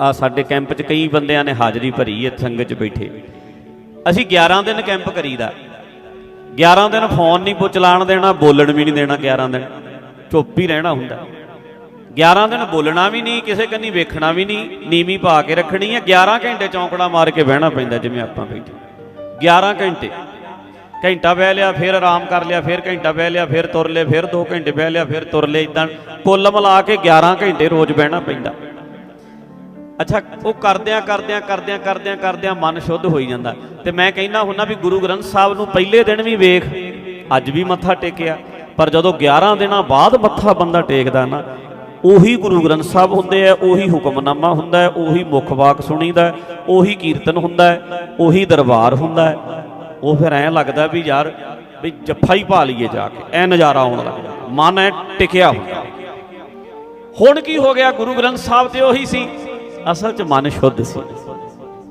ਆ ਸਾਡੇ ਕੈਂਪ 'ਚ ਕਈ ਬੰਦਿਆਂ ਨੇ ਹਾਜ਼ਰੀ ਭਰੀ ਹੈ, ਸੰਗਤ 'ਚ ਬੈਠੇ। ਅਸੀਂ 11 ਦਿਨ ਕੈਂਪ ਕਰੀਦਾ। 11 ਦਿਨ ਫੋਨ ਨਹੀਂ ਪੁ ਚਲਾਣ ਦੇਣਾ, ਬੋਲਣ ਵੀ ਨਹੀਂ ਦੇਣਾ 11 ਦਿਨ। ਚੁੱਪ ਹੀ ਰਹਿਣਾ ਹੁੰਦਾ। 11 ਦਿਨ ਬੋਲਣਾ ਵੀ ਨਹੀਂ, ਕਿਸੇ ਕੰਨੀ ਵੇਖਣਾ ਵੀ ਨਹੀਂ, ਨੀਵੀਂ ਪਾ ਕੇ ਰੱਖਣੀ ਹੈ। 11 ਘੰਟੇ ਚੌਂਕੜਾ ਮਾਰ ਕੇ ਬਹਿਣਾ ਪੈਂਦਾ ਜਿਵੇਂ ਆਪਾਂ ਬੈਠੇ। 11 ਘੰਟੇ। ਘੰਟਾ ਬਹਿ ਲਿਆ, ਫਿਰ ਆਰਾਮ ਕਰ ਲਿਆ, ਫਿਰ ਘੰਟਾ ਬਹਿ ਲਿਆ, ਫਿਰ ਤੁਰ ਲਿਆ, ਫਿਰ 2 ਘੰਟੇ ਬਹਿ ਲਿਆ, ਫਿਰ ਤੁਰ ਲਿਆ ਇਦਾਂ ਕੁੱਲ ਮਿਲਾ ਕੇ 11 ਘੰਟੇ ਰੋਜ਼ ਬਹਿਣਾ ਪੈਂਦਾ। ਅੱਛਾ ਉਹ ਕਰਦਿਆਂ ਕਰਦਿਆਂ ਕਰਦਿਆਂ ਕਰਦਿਆਂ ਕਰਦਿਆਂ ਮਨ ਸ਼ੁੱਧ ਹੋਈ ਜਾਂਦਾ। ਤੇ ਮੈਂ ਕਹਿੰਦਾ ਹੁੰਨਾ ਵੀ ਗੁਰੂ ਗ੍ਰੰਥ ਸਾਹਿਬ ਨੂੰ ਪਹਿਲੇ ਦਿਨ ਵੀ ਵੇਖ ਅੱਜ ਵੀ ਮੱਥਾ ਟੇਕਿਆ। ਪਰ ਜਦੋਂ 11 ਦਿਨਾਂ ਬਾਅਦ ਮੱਥਾ ਬੰਦਾ ਟੇਕਦਾ ਨਾ ਉਹੀ ਗੁਰੂ ਗ੍ਰੰਥ ਸਾਹਿਬ ਹੁੰਦੇ ਆ ਉਹੀ ਹੁਕਮਨਾਮਾ ਹੁੰਦਾ ਹੈ ਉਹੀ ਮੁੱਖ ਵਾਕ ਸੁਣੀਦਾ ਹੈ, ਉਹੀ ਕੀਰਤਨ ਹੁੰਦਾ ਹੈ, ਉਹੀ ਦਰਬਾਰ ਹੁੰਦਾ ਹੈ। ਉਹ ਫਿਰ ਐਂ ਲੱਗਦਾ ਵੀ ਯਾਰ ਵੀ ਜੱਫਾ ਹੀ ਪਾ ਲਈਏ ਜਾ ਕੇ ਐ ਨਜ਼ਾਰਾ ਆਉਣ ਲੱਗਦਾ ਮਨ ਐ ਟਿਕਿਆ ਹੁੰਦਾ। ਹੁਣ ਕੀ ਹੋ ਗਿਆ? ਗੁਰੂ ਗ੍ਰੰਥ ਸਾਹਿਬ ਤੇ ਉਹੀ ਸੀ। ਅਸਲ 'ਚ ਮਨ ਸ਼ੁੱਧ ਸੀ।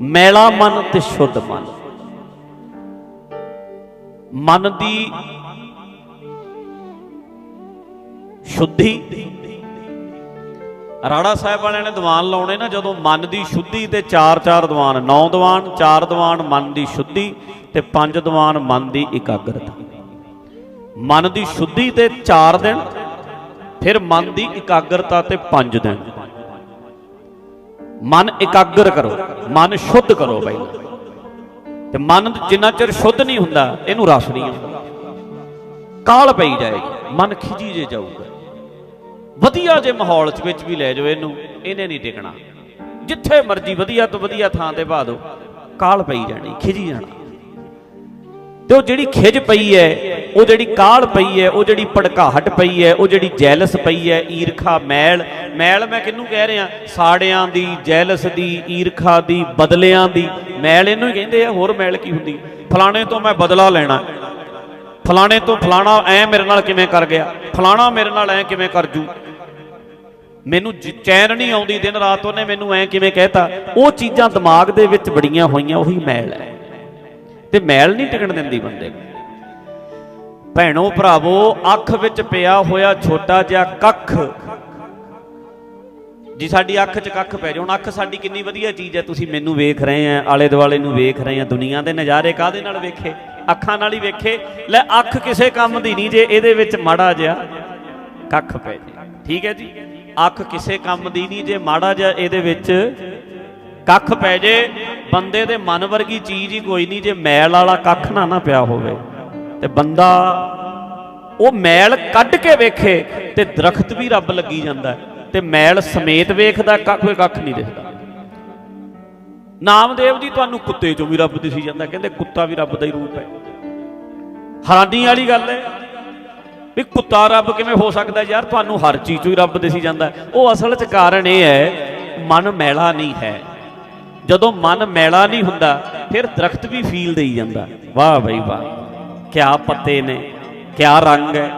ਮੈਲਾ ਮਨ ਤੇ ਸ਼ੁੱਧ ਮਨ। ਮਨ ਦੀ ਸ਼ੁੱਧੀ। ਰਾੜਾ ਸਾਹਿਬ ਵਾਲਿਆਂ ਨੇ ਦੀਵਾਨ ਲਾਉਣੇ ਨਾ, ਜਦੋਂ ਮਨ ਦੀ ਸ਼ੁੱਧੀ ਤੇ ਚਾਰ ਚਾਰ ਦੀਵਾਨ, ਨੌ ਦੀਵਾਨ, ਚਾਰ ਦੀਵਾਨ ਮਨ ਦੀ ਸ਼ੁੱਧੀ ਤੇ ਪੰਜ ਦੀਵਾਨ ਮਨ ਦੀ ਇਕਾਗਰਤਾ। ਮਨ ਦੀ ਸ਼ੁੱਧੀ ਤੇ 4 ਦਿਨ, ਫਿਰ ਮਨ ਦੀ ਇਕਾਗਰਤਾ ਤੇ 5 ਦਿਨ। ਮਨ ਇਕਾਗਰ ਕਰੋ, ਮਨ ਸ਼ੁੱਧ ਕਰੋ ਬਈ। ਤੇ ਮਨ ਜਿੰਨਾ ਚਿਰ ਸ਼ੁੱਧ ਨਹੀਂ ਹੁੰਦਾ, ਇਹਨੂੰ ਰਸ ਨਹੀਂ ਆਉਂਦਾ। ਕਾਲ ਪਈ ਜਾਏਗੀ, ਮਨ ਖਿਜੀ ਜੇ ਜਾਊਗਾ। ਵਧੀਆ ਜੇ ਮਾਹੌਲ ਚ ਵਿੱਚ ਵੀ ਲੈ ਜਾਓ ਇਹਨੂੰ, ਇਹਨੇ ਨਹੀਂ ਟਿਕਣਾ। ਜਿੱਥੇ ਮਰਜ਼ੀ ਵਧੀਆ ਤੋਂ ਵਧੀਆ ਥਾਂ ਤੇ ਪਾ ਦਿਓ, ਕਾਲ ਪਈ ਜਾਣੀ, ਖਿਜੀ ਜਾਣਾ। ਤੇ ਉਹ ਜਿਹੜੀ ਖਿਜ ਪਈ ਹੈ, ਉਹ ਜਿਹੜੀ ਕਾਲ ਪਈ ਹੈ, ਉਹ ਜਿਹੜੀ ਭੜਕਾਹਟ ਪਈ ਹੈ, ਉਹ ਜਿਹੜੀ ਜੈਲਸ ਪਈ ਹੈ, ਈਰਖਾ ਮੈਲ ਮੈਲ ਮੈਂ ਕਿਹਨੂੰ ਕਹਿ ਰਿਹਾ? ਸਾੜਿਆਂ ਦੀ, ਜੈਲਸ ਦੀ, ਈਰਖਾ ਦੀ, ਬਦਲਿਆਂ ਦੀ। ਮੈਲ ਇਹਨੂੰ ਹੀ ਕਹਿੰਦੇ ਆ, ਹੋਰ ਮੈਲ ਕੀ ਹੁੰਦੀ? ਫਲਾਣੇ ਤੋਂ ਮੈਂ ਬਦਲਾ ਲੈਣਾ। ਫਲਾਣੇ ਤੋਂ ਫਲਾਣਾ ਐ ਮੇਰੇ ਨਾਲ ਕਿਵੇਂ ਕਰ ਗਿਆ? ਫਲਾਣਾ ਮੇਰੇ ਨਾਲ ਐ ਕਿਵੇਂ ਕਰ ਜੂ? ਮੈਨੂੰ ਚੈਨ ਨਹੀਂ ਆਉਂਦੀ, ਦਿਨ ਰਾਤ ਉਹਨੇ ਮੈਨੂੰ ਐ ਕਿਵੇਂ ਕਹਿਤਾ? ਉਹ ਚੀਜ਼ਾਂ ਦਿਮਾਗ ਦੇ ਵਿੱਚ ਬੜੀਆਂ ਹੋਈਆਂ, ਉਹੀ ਮੈਲ ਹੈ। ਤੇ ਮੈਲ ਨਹੀਂ ਟਿਕਣ ਦਿੰਦੀ ਬੰਦੇ ਨੂੰ। ਭੈਣੋ, ਭਰਾਵੋ, ਅੱਖ ਵਿੱਚ ਪਿਆ ਹੋਇਆ ਛੋਟਾ ਜਿਹਾ ਕੱਖ। ਜੀ, ਸਾਡੀ ਅੱਖ 'ਚ ਕੱਖ ਪੈ ਜਾ ਹੁਣ ਅੱਖ ਸਾਡੀ ਕਿੰਨੀ ਵਧੀਆ ਚੀਜ਼ ਹੈ, ਤੁਸੀਂ ਮੈਨੂੰ ਵੇਖ ਰਹੇ ਆ ਆਲੇ ਦੁਆਲੇ ਨੂੰ ਵੇਖ ਰਹੇ ਆ ਦੁਨੀਆ ਦੇ ਨਜ਼ਾਰੇ ਕਾਦੇ ਨਾਲ ਵੇਖੇ? ਅੱਖਾਂ ਨਾਲ ਹੀ ਵੇਖੇ? ਲੈ, ਅੱਖ ਕਿਸੇ ਕੰਮ ਦੀ ਨਹੀਂ ਜੇ ਇਹਦੇ ਵਿੱਚ ਮਾੜਾ ਜਿਹਾ ਕੱਖ ਪੈ ਜੇ। ਠੀਕ ਹੈ ਜੀ? ਅੱਖ ਕਿਸੇ ਕੰਮ ਦੀ ਨਹੀਂ ਜੇ ਮਾੜਾ ਜਿਹਾ ਇਹਦੇ ਵਿੱਚ ਕੱਖ ਪੈ ਜੇ ਬੰਦੇ ਦੇ ਮਨ ਵਰਗੀ ਚੀਜ਼ ਹੀ ਕੋਈ ਨਹੀਂ ਜੇ ਮੈਲ ਵਾਲਾ ਕੱਖ ਨਾ ਨਾ ਪਿਆ ਹੋਵੇ। ਤੇ ਬੰਦਾ ਉਹ ਮੈਲ ਕੱਢ ਕੇ ਵੇਖੇ ਤੇ ਦਰਖਤ ਵੀ ਰੱਬ ਲੱਗੀ ਜਾਂਦਾ ਹੈ, ਤੇ ਮੈਲ ਸਮੇਤ ਵੇਖਦਾ ਕੱਖ ਕੋਈ ਕੱਖ ਨਹੀਂ ਦਿਖਦਾ। ਨਾਮਦੇਵ ਜੀ ਤੁਹਾਨੂੰ ਕੁੱਤੇ ਚੋਂ ਵੀ ਰੱਬ ਦਿਸੀ ਜਾਂਦਾ ਕਹਿੰਦੇ ਕੁੱਤਾ ਵੀ ਰੱਬ ਦਾ ਹੀ ਰੂਪ ਹੈ। ਹੈਰਾਨੀ ਵਾਲੀ ਗੱਲ ਹੈ ਵੀ ਕੁੱਤਾ ਰੱਬ ਕਿਵੇਂ ਹੋ ਸਕਦਾ ਯਾਰ? ਤੁਹਾਨੂੰ ਹਰ ਚੀਜ਼ ਚੋਂ ਹੀ ਰੱਬ ਦਿਸੀ ਜਾਂਦਾ ਉਹ ਅਸਲ 'ਚ ਕਾਰਨ ਇਹ ਹੈ ਮਨ ਮੈਲਾ ਨਹੀਂ ਹੈ। ਜਦੋਂ ਮਨ ਮੈਲਾ ਨਹੀਂ ਹੁੰਦਾ, ਫਿਰ ਦਰਖਤ ਵੀ ਫੀਲ ਦੇਈ ਜਾਂਦਾ। ਵਾਹ ਬਈ ਵਾਹ, ਕਿਆ ਪੱਤੇ ਨੇ, ਕਿਆ ਰੰਗ ਹੈ।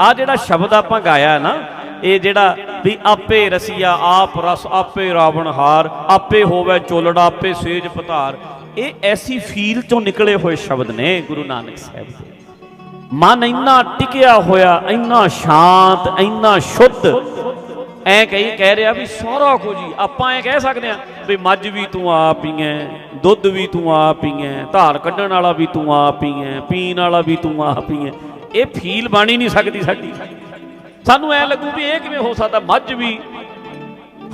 ਆ ਜਿਹੜਾ ਸ਼ਬਦ ਆਪਾਂ ਗਾਇਆ ਨਾ, ਇਹ ਜਿਹੜਾ ਵੀ ਆਪੇ ਰਸੀਆ, ਆਪ ਰਸ, ਆਪੇ ਰਾਵਣ ਹਾਰ, ਆਪੇ ਹੋਵੇ ਚੋਲੜਾ, ਆਪੇ ਸੇਜ ਪਤਾਰ, ਇਹ ਐਸੀ ਫੀਲ ਚੋਂ ਨਿਕਲੇ ਹੋਏ ਸ਼ਬਦ ਨੇ ਗੁਰੂ ਨਾਨਕ ਸਾਹਿਬ ਦੇ। ਮਨ ਇੰਨਾ ਟਿਕਿਆ ਹੋਇਆ, ਇੰਨਾ ਸ਼ਾਂਤ, ਇੰਨਾ ਸ਼ੁੱਧ ਐ ਕਹੀ, ਕਹਿ ਰਿਹਾ ਵੀ ਸਾਰਾ ਕੁਝ ਹੀ ਆਪਾਂ ਐ ਕਹਿ ਸਕਦੇ ਆ ਵੀ ਮੱਝ ਵੀ ਤੂੰ ਆਪ ਹੀ ਐ, ਦੁੱਧ ਵੀ ਤੂੰ ਆਪ ਹੀ ਐ, ਧਾਰ ਕੱਢਣ ਵਾਲਾ ਵੀ ਤੂੰ ਆਪ ਹੀ ਐ, ਪੀਣ ਵਾਲਾ ਵੀ ਤੂੰ ਆਪ ਹੀ ਐ। ਇਹ ਫੀਲ ਬਾਣੀ ਨਹੀਂ ਸਕਦੀ ਸਾਡੀ। ਸਾਨੂੰ ਐ ਲੱਗੂ ਵੀ ਇਹ ਕਿਵੇਂ ਹੋ ਸਕਦਾ, ਮੱਝ ਵੀ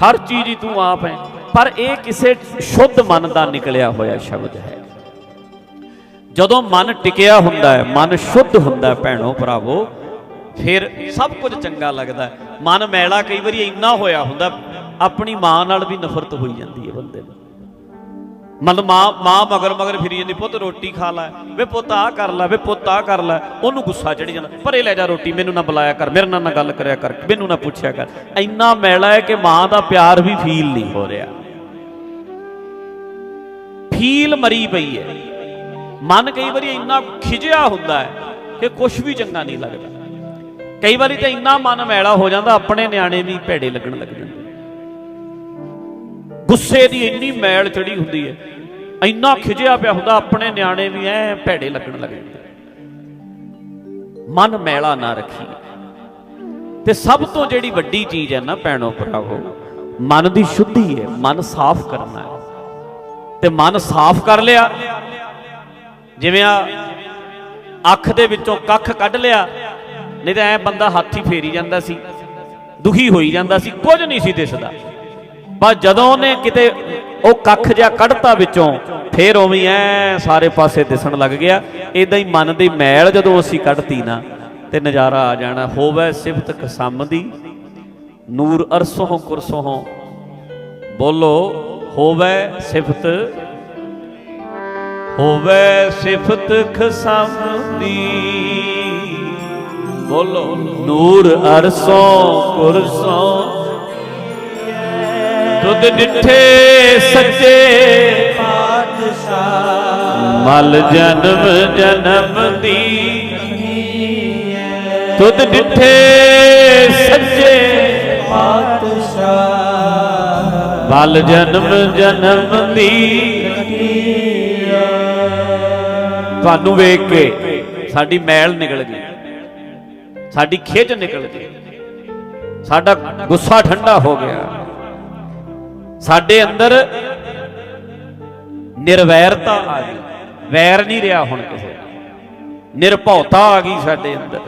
ਹਰ ਚੀਜ਼ ਹੀ ਤੂੰ ਆਪ ਹੈ ਪਰ ਇਹ ਕਿਸੇ ਸ਼ੁੱਧ ਮਨ ਦਾ ਨਿਕਲਿਆ ਹੋਇਆ ਸ਼ਬਦ ਹੈ। ਜਦੋਂ ਮਨ ਟਿਕਿਆ ਹੁੰਦਾ ਹੈ, ਮਨ ਸ਼ੁੱਧ ਹੁੰਦਾ ਭੈਣੋ ਭਰਾਵੋ ਫਿਰ ਸਭ ਕੁਝ ਚੰਗਾ ਲੱਗਦਾ। ਮਨ ਮੈਲਾ ਕਈ ਵਾਰੀ ਇੰਨਾ ਹੋਇਆ ਹੁੰਦਾ, ਆਪਣੀ ਮਾਂ ਨਾਲ ਵੀ ਨਫ਼ਰਤ ਹੋਈ ਜਾਂਦੀ ਹੈ ਬੰਦੇ ਨੂੰ। ਮਨ ਮਾਂ ਮਾਂ ਮਗਰ ਮਗਰ ਫਿਰੀ ਜਾਂਦੀ, ਪੁੱਤ ਰੋਟੀ ਖਾ ਲੈ, ਵੇ ਪੁੱਤ ਆ ਕਰ ਲੈ, ਵੇ ਪੁੱਤ ਆ ਕਰ ਲੈ। ਉਹਨੂੰ ਗੁੱਸਾ ਚੜੀ ਜਾਂਦਾ, ਪਰੇ ਲੈ ਜਾ ਰੋਟੀ, ਮੈਨੂੰ ਨਾ ਬੁਲਾਇਆ ਕਰ, ਮੇਰੇ ਨਾਲ ਨਾ ਗੱਲ ਕਰਿਆ ਕਰ, ਮੈਨੂੰ ਨਾ ਪੁੱਛਿਆ ਕਰ। ਇੰਨਾ ਮੈਲਾ ਹੈ ਕਿ ਮਾਂ ਦਾ ਪਿਆਰ ਵੀ ਫੀਲ ਨਹੀਂ ਹੋ ਰਿਹਾ। ਫੀਲ ਮਰੀ ਪਈ ਹੈ। ਮਨ ਕਈ ਵਾਰੀ ਇੰਨਾ ਖਿਜਿਆ ਹੁੰਦਾ ਹੈ ਕਿ ਕੁਝ ਵੀ ਚੰਗਾ ਨਹੀਂ ਲੱਗਦਾ। ਕਈ ਵਾਰੀ ਤਾਂ ਇੰਨਾ ਮਨ ਮੈਲਾ ਹੋ ਜਾਂਦਾ, ਆਪਣੇ ਨਿਆਣੇ ਵੀ ਭੇੜੇ ਲੱਗਣ ਲੱਗ ਜਾਂਦੇ। ਗੁੱਸੇ ਦੀ ਇੰਨੀ ਮੈਲ ਚੜੀ ਹੁੰਦੀ ਹੈ, ਇੰਨਾ ਖਿਜਿਆ ਪਿਆ ਹੁੰਦਾ, ਆਪਣੇ ਨਿਆਣੇ ਵੀ ਐ ਭੇੜੇ ਲੱਗਣ ਲੱਗ ਜਾਂਦੇ। ਮਨ ਮੈਲਾ ਨਾ ਰੱਖੀ। ਤੇ ਸਭ ਤੋਂ ਜਿਹੜੀ ਵੱਡੀ ਚੀਜ਼ ਹੈ ਨਾ ਭੈਣੋ ਭਰਾਵੋ, ਮਨ ਦੀ ਸ਼ੁੱਧੀ ਹੈ, ਮਨ ਸਾਫ਼ ਕਰਨਾ ਹੈ। ਤੇ ਮਨ ਸਾਫ਼ ਕਰ ਲਿਆ। ਜਿਵੇਂ ਆ ਅੱਖ ਦੇ ਵਿੱਚੋਂ ਕੱਖ ਕੱਢ ਲਿਆ ਨਹੀਂ ਤਾਂ ਐ ਬੰਦਾ ਹੱਥ ਹੀ ਫੇਰੀ ਜਾਂਦਾ ਸੀ, ਦੁਖੀ ਹੋਈ ਜਾਂਦਾ ਸੀ, ਕੁਝ ਨਹੀਂ ਸੀ ਦਿਸਦਾ। ਪਰ ਜਦੋਂ ਉਹਨੇ ਕਿਤੇ ਉਹ ਕੱਖ ਜਿਹਾ ਕੱਢਤਾ ਵਿੱਚੋਂ, ਫੇਰ ਉਵੇਂ ਐ ਸਾਰੇ ਪਾਸੇ ਦਿਸਣ ਲੱਗ ਗਿਆ। ਇਦਾਂ ਹੀ ਮਨ ਦੀ ਮੈਲ ਜਦੋਂ ਅਸੀਂ ਕੱਢਤੀ ਨਾ, ਤੇ ਨਜ਼ਾਰਾ ਆ ਜਾਣਾ। ਹੋਵੇ ਸਿਫਤ ਕਸਮ ਦੀ ਨੂਰ ਅਰਸੋਂ ਕੁਰਸੋਂ। ਬੋਲੋ, ਹੋਵੇ ਸਿਫਤ ਹੋਵੇ ਸਿਫਤ ਖਸਮ ਦੀ ਬੋਲੋ। ਨੂਰ ਅਰਸੋਂ ਕੁਰਸੋਂ ਤੁਧ ਡਿਠੇ ਸੱਚੇ ਪਾਤਸ਼ਾਹ। ਮਲ ਜਨਮ ਜਨਮ ਦੀ। ਦੁੱਧ ਡਿਠੇ ਸੱਚੇ ਪਾਤਸ਼ਾਹ। ਮਲ ਜਨਮ ਜਨਮ ਦੀ। ਤੁਹਾਨੂੰ ਵੇਖ ਕੇ ਸਾਡੀ ਮੈਲ ਨਿਕਲ ਗਈ। ਸਾਡੀ ਖਿੱਚ ਨਿਕਲ ਗਈ। ਸਾਡਾ ਗੁੱਸਾ ਠੰਡਾ ਹੋ ਗਿਆ। ਸਾਡੇ ਅੰਦਰ ਨਿਰਵੈਰਤਾ ਆ ਗਈ। ਵੈਰ ਨਹੀਂ ਰਿਹਾ ਹੁਣ ਕਿਸੇ ਨਿਰਭਉਤਾ ਆ ਗਈ ਸਾਡੇ ਅੰਦਰ।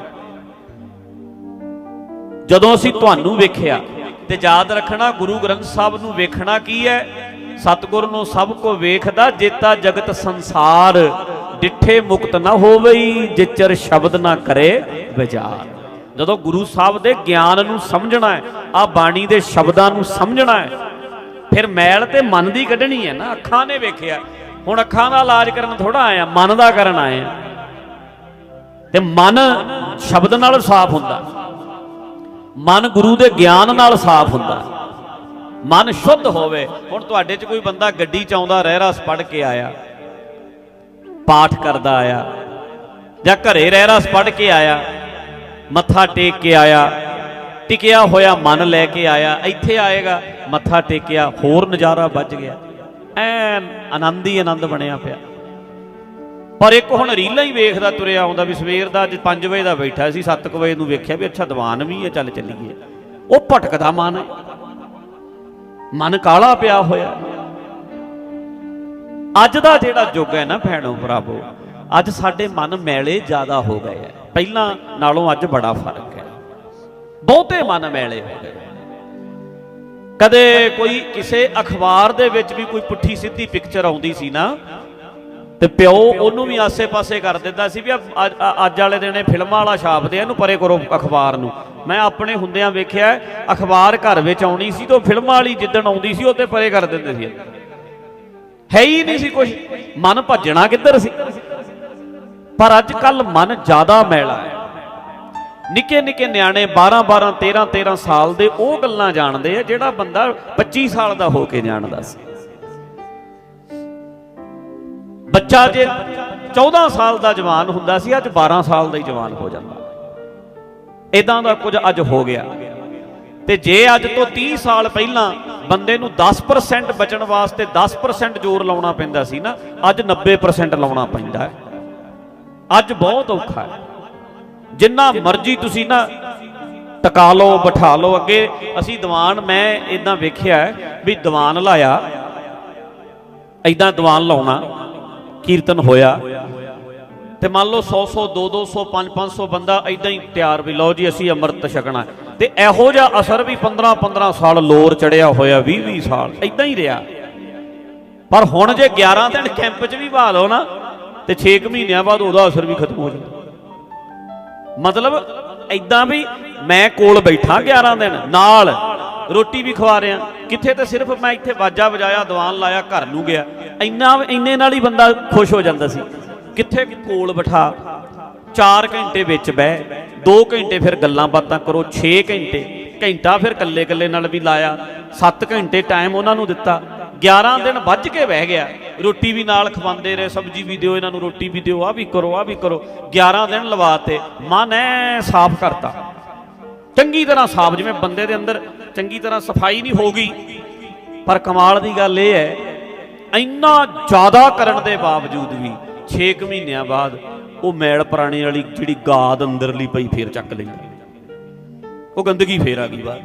ਜਦੋਂ ਅਸੀਂ ਤੁਹਾਨੂੰ ਵੇਖਿਆ ਤੇ ਯਾਦ ਰੱਖਣਾ, ਗੁਰੂ ਗ੍ਰੰਥ ਸਾਹਿਬ ਨੂੰ ਵੇਖਣਾ ਕੀ ਹੈ? ਸਤਿਗੁਰ ਨੂੰ ਸਭ ਕੋ ਵੇਖਦਾ, ਜੇਤਾ ਜਗਤ ਸੰਸਾਰ। ਡਿੱਠੇ ਮੁਕਤ ਨਾ ਹੋਵਈ, ਜਿਚਰ ਸ਼ਬਦ ਨਾ ਕਰੇ ਵਿਚਾਰ। ਜਦੋਂ ਗੁਰੂ ਸਾਹਿਬ ਦੇ ਗਿਆਨ ਨੂੰ ਸਮਝਣਾ ਹੈ ਆ ਬਾਣੀ ਦੇ ਸ਼ਬਦਾਂ ਨੂੰ ਸਮਝਣਾ ਹੈ, ਫਿਰ ਮੈਲ ਤੇ ਮਨ ਦੀ ਕੱਢਣੀ ਹੈ ਨਾ। ਅੱਖਾਂ ਨੇ ਵੇਖਿਆ। ਹੁਣ ਅੱਖਾਂ ਦਾ ਇਲਾਜ ਕਰਨ ਥੋੜਾ ਆਇਆ, ਮਨ ਦਾ ਕਰਨ ਆਇਆ ਤੇ ਮਨ ਸ਼ਬਦ ਨਾਲ ਸਾਫ਼ ਹੁੰਦਾ। ਮਨ ਗੁਰੂ ਦੇ ਗਿਆਨ ਨਾਲ ਸਾਫ਼ ਹੁੰਦਾ। ਮਨ ਸ਼ੁੱਧ ਹੋਵੇ। ਹੁਣ ਤੁਹਾਡੇ 'ਚ ਕੋਈ ਬੰਦਾ ਗੱਡੀ 'ਚ ਆਉਂਦਾ ਰਹਿ ਰਸ ਪੜ ਕੇ ਆਇਆ। ਪਾਠ ਕਰਦਾ ਆਇਆ। ਜਾਂ ਘਰੇ ਰਹਿ ਰਸ ਪੜ ਕੇ ਆਇਆ, ਮੱਥਾ ਟੇਕ ਕੇ ਆਇਆ, ਟਿਕਿਆ ਹੋਇਆ ਮਨ ਲੈ ਕੇ ਆਇਆ, ਇੱਥੇ ਆਏਗਾ, ਮੱਥਾ ਟੇਕਿਆ, ਹੋਰ ਨਜ਼ਾਰਾ ਵੱਜ ਗਿਆ। ਐਨ ਆਨੰਦ ਹੀ ਆਨੰਦ ਬਣਿਆ ਪਿਆ। ਪਰ ਇੱਕ ਹੁਣ ਰੀਲਾਂ ਹੀ ਵੇਖਦਾ ਤੁਰਿਆ ਆਉਂਦਾ ਵੀ ਸਵੇਰ ਦਾ ਅੱਜ 5 ਵਜੇ ਦਾ ਬੈਠਾ ਸੀ 7 ਵਜੇ ਨੂੰ ਵੇਖਿਆ ਵੀ ਅੱਛਾ ਦੀਵਾਨ ਵੀ ਹੈ, ਚੱਲ ਚੱਲੀਏ। ਉਹ ਭਟਕਦਾ ਮਨ। ਮਨ ਕਾਲਾ ਪਿਆ ਹੋਇਆ। ਅੱਜ ਦਾ ਜਿਹੜਾ ਯੁੱਗ ਹੈ ਨਾ ਭੈਣੋ ਭਰਾਵੋ, ਅੱਜ ਸਾਡੇ ਮਨ ਮੈਲੇ ਜ਼ਿਆਦਾ ਹੋ ਗਏ ਆ ਪਹਿਲਾਂ ਨਾਲੋਂ ਅੱਜ ਬੜਾ ਫ਼ਰਕ ਹੈ। ਬਹੁਤੇ ਮਨ ਮੈਲੇ ਹੋ ਗਏ। ਕਦੇ ਕੋਈ ਕਿਸੇ ਅਖਬਾਰ ਦੇ ਵਿੱਚ ਵੀ ਕੋਈ ਪੁੱਠੀ ਸਿੱਧੀ ਪਿਕਚਰ ਆਉਂਦੀ ਸੀ ਨਾ, ਤੇ ਪਿਓ ਉਹਨੂੰ ਵੀ ਆਸੇ-ਪਾਸੇ ਕਰ ਦਿੰਦਾ ਸੀ ਵੀ ਅੱਜ ਅੱਜ ਵਾਲੇ ਦਿਨੇ ਫਿਲਮਾਂ ਵਾਲਾ ਛਾਪਦੇ ਆ ਇਹਨੂੰ ਪਰੇ ਕਰੋ ਅਖਬਾਰ ਨੂੰ। ਮੈਂ ਆਪਣੇ ਹੁੰਦਿਆਂ ਵੇਖਿਆ, ਅਖਬਾਰ ਘਰ ਵਿੱਚ ਆਉਣੀ ਸੀ ਤੇ ਉਹ ਫਿਲਮਾਂ ਵਾਲੀ ਜਿੱਦਣ ਆਉਂਦੀ ਸੀ, ਉਹ ਤੇ ਪਰੇ ਕਰ ਦਿੰਦੇ ਸੀ। ਹੈ ਹੀ ਨਹੀਂ ਸੀ ਕੁਝ ਮਨ ਭੱਜਣਾ ਕਿੱਧਰ ਸੀ? ਪਰ ਅੱਜ ਕੱਲ ਮਨ ਜ਼ਿਆਦਾ ਮੈਲਾ ਹੈ। ਨਿੱਕੇ ਨਿੱਕੇ ਨਿਆਣੇ 12 12 13 13 ਸਾਲ ਦੇ ਉਹ ਗੱਲਾਂ ਜਾਣਦੇ ਆ ਜਿਹੜਾ ਬੰਦਾ 25 ਸਾਲ ਦਾ ਹੋ ਕੇ ਜਾਣਦਾ ਸੀ। ਬੱਚਾ ਜੇ 14 ਸਾਲ ਦਾ ਜਵਾਨ ਹੁੰਦਾ ਸੀ, ਅੱਜ 12 ਸਾਲ ਦਾ ਹੀ ਜਵਾਨ ਹੋ ਜਾਂਦਾ। ਇਦਾਂ ਦਾ ਕੁਝ ਅੱਜ ਹੋ ਗਿਆ। ਤੇ ਜੇ ਅੱਜ ਤੋਂ 30 ਸਾਲ ਪਹਿਲਾਂ ਬੰਦੇ ਨੂੰ 10% ਬਚਣ ਵਾਸਤੇ 10% ਜ਼ੋਰ ਲਾਉਣਾ ਪੈਂਦਾ ਸੀ ਨਾ, ਅੱਜ 90% ਲਾਉਣਾ ਪੈਂਦਾ ਹੈ। ਅੱਜ ਬਹੁਤ ਔਖਾ ਹੈ। ਜਿੰਨਾ ਮਰਜ਼ੀ ਤੁਸੀਂ ਨਾ ਟਕਾ ਲਓ, ਬਿਠਾ ਲਓ, ਅੱਗੇ ਅਸੀਂ ਦੀਵਾਨ, ਮੈਂ ਇਦਾਂ ਵੇਖਿਆ ਵੀ ਦੀਵਾਨ ਲਾਇਆ ਇਦਾਂ ਦੀਵਾਨ ਲਾਉਣਾ, ਕੀਰਤਨ ਹੋਇਆ। ਤੇ ਮੰਨ ਲਓ 100 100 2 200 5 500 ਬੰਦਾ ਇਦਾਂ ਹੀ ਤਿਆਰ ਵੀ, ਲਓ ਜੀ ਅਸੀਂ ਅੰਮ੍ਰਿਤ ਛਕਣਾ। ਤੇ ਇਹੋ ਜਿਹਾ ਅਸਰ ਵੀ 15 15 ਸਾਲ ਲੋਰ ਚੜਿਆ ਹੋਇਆ 20 20 ਸਾਲ ਇਦਾਂ ਹੀ ਰਿਹਾ। ਪਰ ਹੁਣ ਜੇ 11 ਦਿਨ ਕੈਂਪ 'ਚ ਵੀ ਬਹਾ ਲਓ ਨਾ, ਤੇ 6 ਮਹੀਨਿਆਂ ਬਾਅਦ ਉਹਦਾ ਅਸਰ ਵੀ ਖਤਮ ਹੋ ਜਾਂਦਾ। ਮਤਲਬ ਇਦਾਂ ਵੀ ਮੈਂ ਕੋਲ ਬੈਠਾ 11 ਦਿਨ, ਨਾਲ ਰੋਟੀ ਵੀ ਖਵਾ ਰਿਆ ਕਿੱਥੇ ਤੇ ਸਿਰਫ ਮੈਂ ਇੱਥੇ ਬਾਜਾ ਵਜਾਇਆ, ਦੀਵਾਨ ਲਾਇਆ, ਘਰ ਨੂੰ ਗਿਆ। ਇੰਨਾ, ਇੰਨੇ ਨਾਲ ਹੀ ਬੰਦਾ ਖੁਸ਼ ਹੋ ਜਾਂਦਾ ਸੀ। ਕਿੱਥੇ ਕੋਲ ਬਿਠਾ 4 ਘੰਟੇ ਵਿੱਚ ਬਹਿ 2 ਘੰਟੇ ਫਿਰ ਗੱਲਾਂ ਬਾਤਾਂ ਕਰੋ 6 ਘੰਟੇ, ਘੰਟਾ ਫਿਰ ਕੱਲੇ ਕੱਲੇ ਨਾਲ ਵੀ ਲਾਇਆ 7 ਘੰਟੇ ਟਾਈਮ ਉਹਨਾਂ ਨੂੰ ਦਿੱਤਾ 11 ਦਿਨ ਵੱਜ ਕੇ ਬਹਿ ਗਿਆ, ਰੋਟੀ ਵੀ ਨਾਲ ਖਵਾਉਂਦੇ ਰਹੇ, ਸਬਜ਼ੀ ਵੀ ਦਿਓ, ਇਹਨਾਂ ਨੂੰ ਰੋਟੀ ਵੀ ਦਿਓ ਆ ਵੀ ਕਰੋ ਆ ਵੀ ਕਰੋ 11 ਦਿਨ ਲਵਾਤੇ, ਮਨ ਐ ਸਾਫ਼ ਕਰਤਾ। ਚੰਗੀ ਤਰ੍ਹਾਂ ਸਾਫ਼, ਜਿਵੇਂ ਬੰਦੇ ਦੇ ਅੰਦਰ ਚੰਗੀ ਤਰ੍ਹਾਂ ਸਫ਼ਾਈ ਨਹੀਂ ਹੋ ਗਈ, ਪਰ ਕਮਾਲ ਦੀ ਗੱਲ ਇਹ ਹੈ, ਇੰਨਾ ਜ਼ਿਆਦਾ ਕਰਨ ਦੇ ਬਾਵਜੂਦ ਵੀ 6 ਮਹੀਨਿਆਂ ਬਾਅਦ ਉਹ ਮੈਲ ਪੁਰਾਣੇ ਵਾਲੀ ਜਿਹੜੀ ਗਾਦ ਅੰਦਰਲੀ ਪਈ ਫੇਰ ਚੱਕ ਲਈ ਉਹ ਗੰਦਗੀ ਫੇਰ ਆ ਗਈ ਬਾਹਰ।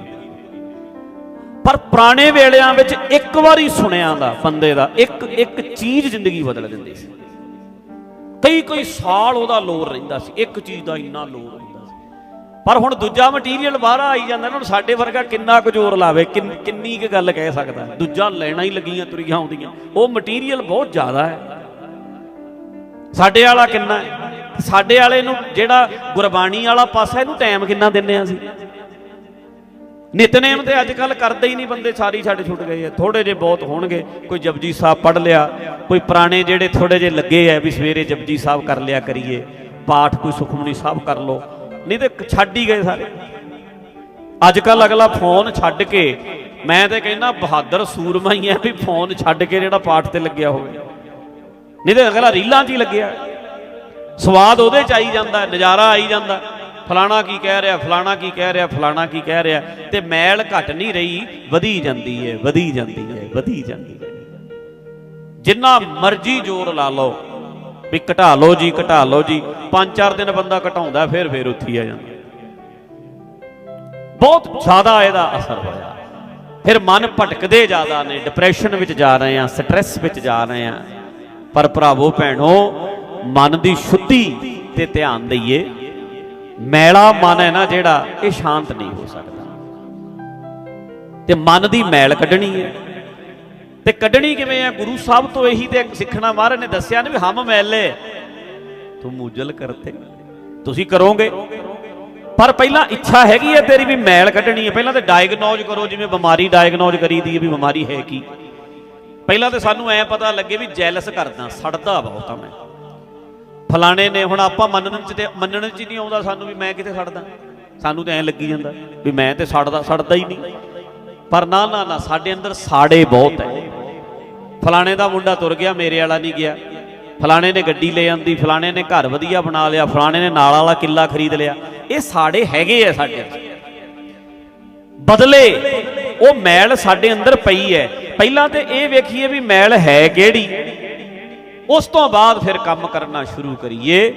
ਪਰ ਪੁਰਾਣੇ ਵੇਲਿਆਂ ਵਿੱਚ ਇੱਕ ਵਾਰੀ ਸੁਣਿਆ ਦਾ, ਬੰਦੇ ਦਾ, ਇੱਕ ਇੱਕ ਚੀਜ਼ ਜ਼ਿੰਦਗੀ ਬਦਲ ਦਿੰਦੀ ਸੀ। ਕਈ ਕਈ ਸਾਲ ਉਹਦਾ ਲੋਰ ਰਹਿੰਦਾ ਸੀ, ਇੱਕ ਚੀਜ਼ ਦਾ ਇੰਨਾ ਲੋਰ ਰਹਿੰਦਾ ਸੀ। ਪਰ ਹੁਣ ਦੂਜਾ ਮਟੀਰੀਅਲ ਬਾਹਰ ਆਈ ਜਾਂਦਾ ਨਾ ਸਾਡੇ ਵਰਗਾ ਕਿੰਨਾ ਕੁ ਜ਼ੋਰ ਲਾਵੇ, ਕਿੰਨੀ ਕੁ ਗੱਲ ਕਹਿ ਸਕਦਾ। ਦੂਜਾ ਲੈਣਾ ਹੀ ਲੱਗੀਆਂ, ਤੁਰੀਆਂ ਆਉਂਦੀਆਂ। ਉਹ ਮਟੀਰੀਅਲ ਬਹੁਤ ਜ਼ਿਆਦਾ ਹੈ। ਸਾਡੇ ਵਾਲਾ ਕਿੰਨਾ ਹੈ? ਸਾਡੇ ਵਾਲੇ ਨੂੰ ਜਿਹੜਾ ਗੁਰਬਾਣੀ ਵਾਲਾ ਪਾਸਾ, ਇਹਨੂੰ ਟਾਈਮ ਕਿੰਨਾ ਦਿੰਨੇ ਆ ਅਸੀਂ? ਨਿਤਨੇਮ ਤੇ ਅੱਜ ਕੱਲ ਕਰਦੇ ਹੀ ਨਹੀਂ ਬੰਦੇ, ਸਾਰੀ ਛੱਡ ਛੁੱਟ ਗਏ ਆ। ਥੋੜੇ ਜੇ ਬਹੁਤ ਹੋਣਗੇ, ਕੋਈ ਜਪਜੀ ਸਾਹਿਬ ਪੜ ਲਿਆ, ਕੋਈ ਪੁਰਾਣੇ ਜਿਹੜੇ ਥੋੜੇ ਜੇ ਲੱਗੇ ਆ ਵੀ ਸਵੇਰੇ ਜਪਜੀ ਸਾਹਿਬ ਕਰ ਲਿਆ ਕਰੀਏ, ਪਾਠ ਕੋਈ ਸੁਖਮਨੀ ਸਾਹਿਬ ਕਰ ਲੋ ਨਹੀਂ ਤੇ ਛੱਡ ਹੀ ਗਏ ਸਾਰੇ। ਅੱਜ ਕੱਲ ਅਗਲਾ ਫੋਨ ਛੱਡ ਕੇ, ਮੈਂ ਤੇ ਕਹਿੰਦਾ ਬਹਾਦਰ ਸੂਰਮਾ ਹੀ ਹੈ ਵੀ ਫੋਨ ਛੱਡ ਕੇ ਜਿਹੜਾ ਪਾਠ ਤੇ ਲੱਗਿਆ ਹੋਵੇ। ਨਹੀਂ ਤੇ ਅਗਲਾ ਰੀਲਾਂ 'ਚ ਹੀ ਲੱਗਿਆ। ਸਵਾਦ ਉਹਦੇ 'ਚ ਆਈ ਜਾਂਦਾ, ਨਜ਼ਾਰਾ ਆਈ ਜਾਂਦਾ। ਫਲਾਣਾ ਕੀ ਕਹਿ ਰਿਹਾ, ਫਲਾਣਾ ਕੀ ਕਹਿ ਰਿਹਾ, ਫਲਾਣਾ ਕੀ ਕਹਿ ਰਿਹਾ। ਤੇ ਮੈਲ ਘਟ ਨਹੀਂ ਰਹੀ, ਵਧੀ ਜਾਂਦੀ ਹੈ ਵਧੀ ਜਾਂਦੀ ਹੈ ਵਧੀ ਜਾਂਦੀ ਹੈ ਜਿੰਨਾ ਮਰਜ਼ੀ ਜ਼ੋਰ ਲਾ ਲਓ, ਵੀ ਘਟਾ ਲਓ ਜੀ, ਘਟਾ ਲਓ ਜੀ। ਪੰਜ ਚਾਰ ਦਿਨ ਬੰਦਾ ਘਟਾਉਂਦਾ, ਫਿਰ ਫਿਰ ਉੱਥੇ ਹੀ ਆ ਜਾਂਦਾ। ਬਹੁਤ ਜ਼ਿਆਦਾ ਇਹਦਾ ਅਸਰ ਹੋਇਆ। ਫਿਰ ਮਨ ਭਟਕਦੇ ਜ਼ਿਆਦਾ ਨੇ ਡਿਪਰੈਸ਼ਨ ਵਿੱਚ ਜਾ ਰਹੇ ਆ ਸਟ੍ਰੈਸ ਵਿੱਚ ਜਾ ਰਹੇ ਆ ਪਰ ਭਰਾਵੋ, ਭੈਣੋ, ਮਨ ਦੀ ਸ਼ੁੱਧੀ ਤੇ ਧਿਆਨ ਦਈਏ। ਮੈਲਾ ਮਨ ਹੈ ਨਾ ਜਿਹੜਾ, ਇਹ ਸ਼ਾਂਤ ਨਹੀਂ ਹੋ ਸਕਦਾ। ਤੇ ਮਨ ਦੀ ਮੈਲ ਕੱਢਣੀ ਹੈ। ਤੇ ਕੱਢਣੀ ਕਿਵੇਂ ਹੈ? ਗੁਰੂ ਸਾਹਿਬ ਤੋਂ ਇਹੀ ਤੇ ਸਿੱਖਣਾ ਮਹਾਰਾਜ ਨੇ ਦੱਸਿਆ ਨਾ ਵੀ ਹਮ ਮੈਲੇ। ਤੂੰ ਉਜਲ ਕਰਤੇ। ਤੁਸੀਂ ਕਰੋਗੇ। ਪਰ ਪਹਿਲਾਂ ਇੱਛਾ ਹੈਗੀ ਹੈ ਤੇਰੀ ਵੀ ਮੈਲ ਕੱਢਣੀ ਹੈ। ਪਹਿਲਾਂ ਤੇ ਡਾਇਗਨੋਜ਼ ਕਰੋ, ਜਿਵੇਂ ਬਿਮਾਰੀ ਡਾਇਗਨੋਜ਼ ਕਰੀਦੀ ਹੈ ਵੀ ਬਿਮਾਰੀ ਹੈ ਕੀ। ਪਹਿਲਾਂ ਤੇ ਸਾਨੂੰ ਐ ਪਤਾ ਲੱਗੇ ਵੀ ਜੈਲਸ ਕਰਦਾ, ਸੜਦਾ ਬਹੁਤ ਆ ਮੈਂ। ਫਲਾਣੇ ਨੇ ਹੁਣ ਆਪਾਂ ਮੰਨਣ ਚ ਤੇ ਮੰਨਣ ਚ ਹੀ ਨਹੀਂ ਆਉਂਦਾ ਸਾਨੂੰ ਵੀ ਮੈਂ ਕਿਤੇ ਸੜਦਾ। ਸਾਨੂੰ ਤੇ ਐ ਲੱਗੀ ਜਾਂਦਾ ਵੀ ਮੈਂ ਤੇ ਸੜਦਾ ਸੜਦਾ ਹੀ ਨਹੀਂ। ਪਰ ਨਾ ਨਾ ਨਾ, ਸਾਡੇ ਅੰਦਰ ਸਾੜੇ ਬਹੁਤ ਹੈ ਫਲਾਣੇ ਦਾ ਮੁੰਡਾ ਤੁਰ ਗਿਆ, ਮੇਰੇ ਵਾਲਾ ਨਹੀਂ ਗਿਆ। ਫਲਾਣੇ ਨੇ ਗੱਡੀ ਲੈ ਆਂਦੀ, ਫਲਾਣੇ ਨੇ ਘਰ ਵਧੀਆ ਬਣਾ ਲਿਆ, ਫਲਾਣੇ ਨੇ ਨਾਲ ਵਾਲਾ ਕਿੱਲਾ ਖਰੀਦ ਲਿਆ। ਇਹ ਸਾੜੇ ਹੈਗੇ ਆ ਸਾਡੇ ਅੰਦਰ। ਬਦਲੇ ਉਹ ਮੈਲ ਸਾਡੇ ਅੰਦਰ ਪਈ ਹੈ। ਪਹਿਲਾਂ ਤੇ ਇਹ ਵੇਖੀਏ ਵੀ ਮੈਲ ਹੈ ਕਿਹੜੀ। ਉਸ ਤੋਂ ਬਾਅਦ ਫਿਰ ਕੰਮ ਕਰਨਾ ਸ਼ੁਰੂ ਕਰੀਏ।